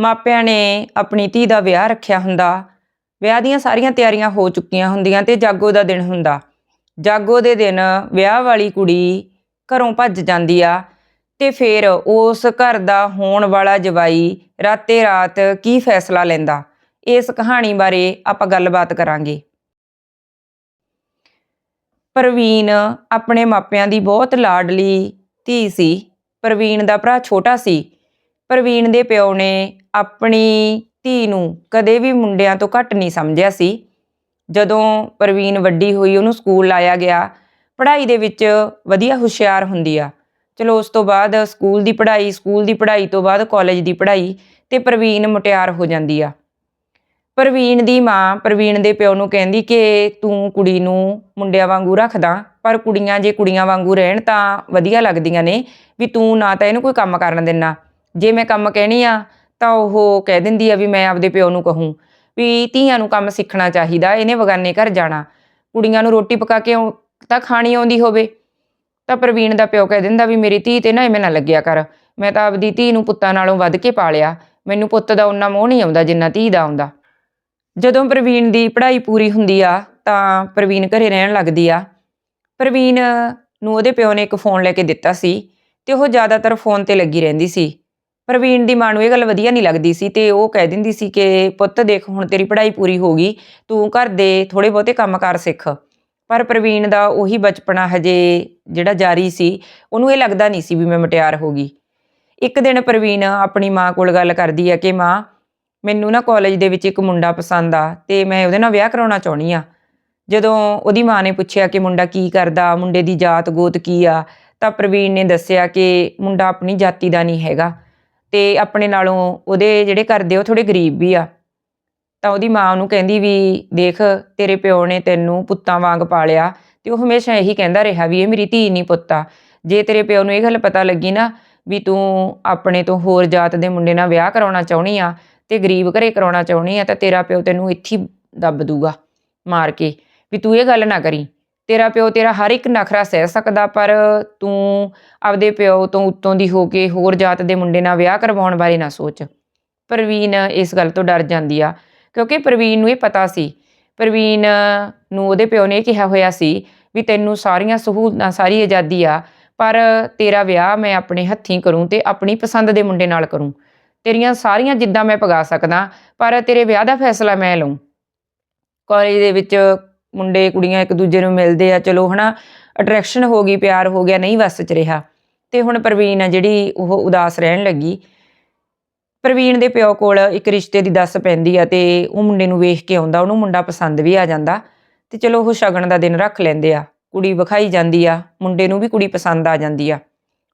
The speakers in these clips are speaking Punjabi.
ਮਾਪਿਆਂ ਨੇ ਆਪਣੀ ਧੀ ਦਾ ਵਿਆਹ ਰੱਖਿਆ ਹੁੰਦਾ। ਵਿਆਹ ਦੀਆਂ ਸਾਰੀਆਂ ਤਿਆਰੀਆਂ ਹੋ ਚੁੱਕੀਆਂ ਹੁੰਦੀਆਂ ਤੇ ਜਾਗੋ ਦਾ ਦਿਨ ਹੁੰਦਾ। ਜਾਗੋ ਦੇ ਦਿਨ ਵਿਆਹ ਵਾਲੀ ਕੁੜੀ ਘਰੋਂ ਭੱਜ ਜਾਂਦੀ ਆ ਤੇ ਫਿਰ ਉਸ ਘਰ ਦਾ ਹੋਣ ਵਾਲਾ ਜਵਾਈ ਰਾਤੇ ਰਾਤ ਕੀ ਫੈਸਲਾ ਲੈਂਦਾ? ਇਸ ਕਹਾਣੀ ਬਾਰੇ ਆਪਾਂ ਗੱਲਬਾਤ ਕਰਾਂਗੇ। ਪ੍ਰਵੀਨ ਆਪਣੇ ਮਾਪਿਆਂ ਦੀ ਬਹੁਤ ਲਾਡਲੀ ਧੀ ਸੀ। ਪ੍ਰਵੀਨ ਦਾ ਭਰਾ ਛੋਟਾ ਸੀ। ਪ੍ਰਵੀਨ ਦੇ ਪਿਓ ਨੇ ਆਪਣੀ ਧੀ ਨੂੰ ਕਦੇ ਵੀ ਮੁੰਡਿਆਂ ਤੋਂ ਘੱਟ ਨਹੀਂ ਸਮਝਿਆ ਸੀ। ਜਦੋਂ ਪ੍ਰਵੀਨ ਵੱਡੀ ਹੋਈ, ਉਹਨੂੰ ਸਕੂਲ ਲਾਇਆ ਗਿਆ। ਪੜ੍ਹਾਈ ਦੇ ਵਿੱਚ ਵਧੀਆ ਹੁਸ਼ਿਆਰ ਹੁੰਦੀ ਆ। ਚਲੋ, ਉਸ ਤੋਂ ਬਾਅਦ ਸਕੂਲ ਦੀ ਪੜ੍ਹਾਈ, ਸਕੂਲ ਦੀ ਪੜ੍ਹਾਈ ਤੋਂ ਬਾਅਦ ਕਾਲਜ ਦੀ ਪੜ੍ਹਾਈ ਤੇ ਪ੍ਰਵੀਨ ਮੁਟਿਆਰ ਹੋ ਜਾਂਦੀ ਆ। ਪ੍ਰਵੀਨ ਦੀ ਮਾਂ ਪ੍ਰਵੀਨ ਦੇ ਪਿਓ ਨੂੰ ਕਹਿੰਦੀ ਕਿ ਤੂੰ ਕੁੜੀ ਨੂੰ ਮੁੰਡਿਆਂ ਵਾਂਗੂ ਰੱਖਦਾ, ਪਰ ਕੁੜੀਆਂ ਜੇ ਕੁੜੀਆਂ ਵਾਂਗੂ ਰਹਿਣ ਤਾਂ ਵਧੀਆ ਲੱਗਦੀਆਂ ਨੇ, ਵੀ ਤੂੰ ਨਾ ਤਾਂ ਇਹਨੂੰ ਕੋਈ ਕੰਮ ਕਰਨ ਦੇਣਾ ਜੇ ਮੈਂ ਕੰਮ ਕਹਿਣੀ ਆ, ਤਾਂ ਉਹ ਕਹਿ ਦਿੰਦੀ ਆ ਵੀ ਮੈਂ ਆਪਦੇ ਪਿਓ ਨੂੰ ਕਹੂੰ ਵੀ ਧੀਆਂ ਨੂੰ ਕੰਮ ਸਿੱਖਣਾ ਚਾਹੀਦਾ, ਇਹਨੇ ਬਗਾਨੇ ਘਰ ਜਾਣਾ। ਕੁੜੀਆਂ ਨੂੰ ਰੋਟੀ ਪਕਾ ਕੇ ਆਉ- ਤਾਂ ਖਾਣੀ ਆਉਂਦੀ ਹੋਵੇ। ਤਾਂ ਪ੍ਰਵੀਨ ਦਾ ਪਿਓ ਕਹਿ ਦਿੰਦਾ ਵੀ ਮੇਰੀ ਧੀ ਤੇ ਨਾ ਐਵੇਂ ਨਾ ਲੱਗਿਆ ਕਰ। ਮੈਂ ਤਾਂ ਆਪਦੀ ਧੀ ਨੂੰ ਪੁੱਤਾਂ ਨਾਲੋਂ ਵੱਧ ਕੇ ਪਾਲਿਆ। ਮੈਨੂੰ ਪੁੱਤ ਦਾ ਉਹਨਾਂ ਮੋਹ ਨਹੀਂ ਆਉਂਦਾ ਜਿੰਨਾ ਧੀ ਦਾ ਆਉਂਦਾ। ਜਦੋਂ ਪ੍ਰਵੀਨ ਦੀ ਪੜ੍ਹਾਈ ਪੂਰੀ ਹੁੰਦੀ ਆ, ਤਾਂ ਪ੍ਰਵੀਨ ਘਰੇ ਰਹਿਣ ਲੱਗਦੀ ਆ। ਪ੍ਰਵੀਨ ਨੂੰ ਉਹਦੇ ਪਿਓ ਨੇ ਇੱਕ ਫੋਨ ਲੈ ਕੇ ਦਿੱਤਾ ਸੀ ਤੇ ਉਹ ਜ਼ਿਆਦਾਤਰ ਫੋਨ ਤੇ ਲੱਗੀ ਰਹਿੰਦੀ ਸੀ। ਪ੍ਰਵੀਨ ਦੀ ਮਾਂ ਨੂੰ ਇਹ ਗੱਲ ਵਧੀਆ ਨਹੀਂ ਲੱਗਦੀ ਸੀ ਤੇ ਉਹ ਕਹਿ ਦਿੰਦੀ ਸੀ ਕਿ, ਪੁੱਤ ਦੇਖ, ਹੁਣ ਤੇਰੀ ਪੜ੍ਹਾਈ ਪੂਰੀ ਹੋ ਗਈ, ਤੂੰ ਘਰ ਦੇ ਥੋੜੇ ਬਹੁਤੇ ਕੰਮ ਕਰ ਸਿੱਖ। ਪਰ ਪ੍ਰਵੀਨ ਦਾ ਉਹੀ ਬਚਪਨਾ ਹਜੇ ਜਿਹੜਾ ਜਾਰੀ ਸੀ, ਉਹਨੂੰ ਇਹ ਲੱਗਦਾ ਨਹੀਂ ਸੀ ਵੀ ਮੈਂ ਮਟਿਆਰ ਹੋ ਗਈ। ਇੱਕ ਦਿਨ ਪ੍ਰਵੀਨ ਆਪਣੀ ਮਾਂ ਕੋਲ ਗੱਲ ਕਰਦੀ ਹੈ ਕਿ, ਮਾਂ, ਮੈਨੂੰ ਨਾ ਕਾਲਜ ਦੇ ਵਿੱਚ ਇੱਕ ਮੁੰਡਾ ਪਸੰਦ ਆ ਤੇ ਮੈਂ ਉਹਦੇ ਨਾਲ ਵਿਆਹ ਕਰਾਉਣਾ ਚਾਹੁੰਦੀ ਆ। ਜਦੋਂ ਉਹਦੀ ਮਾਂ ਨੇ ਪੁੱਛਿਆ ਕਿ ਮੁੰਡਾ ਕੀ ਕਰਦਾ, ਮੁੰਡੇ ਦੀ ਜਾਤ ਗੋਤ ਕੀ ਆ, ਤਾਂ ਪ੍ਰਵੀਨ ਨੇ ਦੱਸਿਆ ਕਿ ਮੁੰਡਾ ਆਪਣੀ ਜਾਤੀ ਦਾ ਨਹੀਂ ਹੈਗਾ। ਤੇ ਆਪਣੇ ਨਾਲੋਂ ਉਹਦੇ ਜਿਹੜੇ ਕਰਦੇ ਉਹ ਥੋੜੇ ਗਰੀਬ ਵੀ ਆ। ਤਾਂ ਉਹਦੀ ਮਾਂ ਉਹਨੂੰ ਕਹਿੰਦੀ ਵੀ ਦੇਖ, ਤੇਰੇ ਪਿਓ ਨੇ ਤੈਨੂੰ ਪੁੱਤਾਂ ਵਾਂਗ ਪਾਲਿਆ ਤੇ ਉਹ ਹਮੇਸ਼ਾ ਇਹੀ ਕਹਿੰਦਾ ਰਿਹਾ ਵੀ ਇਹ ਮੇਰੀ ਧੀ ਨਹੀਂ ਪੁੱਤਾ ਜੇ ਤੇਰੇ ਪਿਓ ਨੂੰ ਇਹ ਗੱਲ ਪਤਾ ਲੱਗੀ ਨਾ ਵੀ ਤੂੰ ਆਪਣੇ ਤੋਂ ਹੋਰ ਜਾਤ ਦੇ ਮੁੰਡੇ ਨਾਲ ਵਿਆਹ ਕਰਾਉਣਾ ਚਾਹੁੰਦੀ ਆ ਤੇ ਗਰੀਬ ਘਰੇ ਕਰਾਉਣਾ ਚਾਹੁੰਦੀ ਆ, ਤਾਂ ਤੇਰਾ ਪਿਓ ਤੈਨੂੰ ਇੱਥੇ ਦੱਬ ਦੂਗਾ ਮਾਰ ਕੇ। ਵੀ ਤੂੰ ਇਹ ਗੱਲ ਨਾ ਕਰੀ। ਤੇਰਾ ਪਿਓ ਤੇਰਾ ਹਰ ਇੱਕ ਨਖਰਾ ਸਹਿ ਸਕਦਾ, ਪਰ ਤੂੰ ਆਪਦੇ ਪਿਓ ਤੋਂ ਉੱਤੋਂ ਦੀ ਹੋ ਕੇ ਹੋਰ ਜਾਤ ਦੇ ਮੁੰਡੇ ਨਾਲ ਵਿਆਹ ਕਰਵਾਉਣ ਬਾਰੇ ਨਾ ਸੋਚ। ਪ੍ਰਵੀਨ ਇਸ ਗੱਲ ਤੋਂ ਡਰ ਜਾਂਦੀ ਆ, ਕਿਉਂਕਿ ਪ੍ਰਵੀਨ ਨੂੰ ਇਹ ਪਤਾ ਸੀ। ਪ੍ਰਵੀਨ ਨੂੰ ਉਹਦੇ ਪਿਓ ਨੇ ਇਹ ਕਿਹਾ ਹੋਇਆ ਸੀ ਵੀ ਤੈਨੂੰ ਸਾਰੀਆਂ ਸਹੂਲਤਾਂ, ਸਾਰੀ ਆਜ਼ਾਦੀ ਆ, ਪਰ ਤੇਰਾ ਵਿਆਹ ਮੈਂ ਆਪਣੇ ਹੱਥੀਂ ਕਰੂੰ ਤੇ ਆਪਣੀ ਪਸੰਦ ਦੇ ਮੁੰਡੇ ਨਾਲ ਕਰੂੰ। ਤੇਰੀਆਂ ਸਾਰੀਆਂ ਜਿੱਦਾਂ ਮੈਂ ਪਗਾ ਸਕਦਾ, ਪਰ ਤੇਰੇ ਵਿਆਹ ਦਾ ਫੈਸਲਾ ਮੈਂ ਲਵਾਂ ਕਾਲਜ ਦੇ ਵਿੱਚ ਮੁੰਡੇ ਕੁੜੀਆਂ ਇੱਕ ਦੂਜੇ ਨੂੰ ਮਿਲਦੇ ਆ, ਚਲੋ ਹਨਾ ਅਟਰੈਕਸ਼ਨ ਹੋ ਗਈ, ਪਿਆਰ ਹੋ ਗਿਆ, ਨਹੀਂ ਵਸ ਚ ਰਿਹਾ। ਤੇ ਹੁਣ ਪ੍ਰਵੀਨ ਆ ਜਿਹੜੀ ਉਹ ਉਦਾਸ ਰਹਿਣ ਲੱਗੀ। ਪ੍ਰਵੀਨ ਦੇ ਪਿਓ ਕੋਲ ਇੱਕ ਰਿਸ਼ਤੇ ਦੀ ਦੱਸ ਪੈਂਦੀ ਆ ਤੇ ਉਹ ਮੁੰਡੇ ਨੂੰ ਵੇਖ ਕੇ ਆਉਂਦਾ, ਉਹਨੂੰ ਮੁੰਡਾ ਪਸੰਦ ਵੀ ਆ ਜਾਂਦਾ। ਤੇ ਚਲੋ ਉਹ ਸ਼ਗਨ ਦਾ ਦਿਨ ਰੱਖ ਲੈਂਦੇ ਆ। ਕੁੜੀ ਵਿਖਾਈ ਜਾਂਦੀ ਆ, ਮੁੰਡੇ ਨੂੰ ਵੀ ਕੁੜੀ ਪਸੰਦ ਆ ਜਾਂਦੀ ਆ।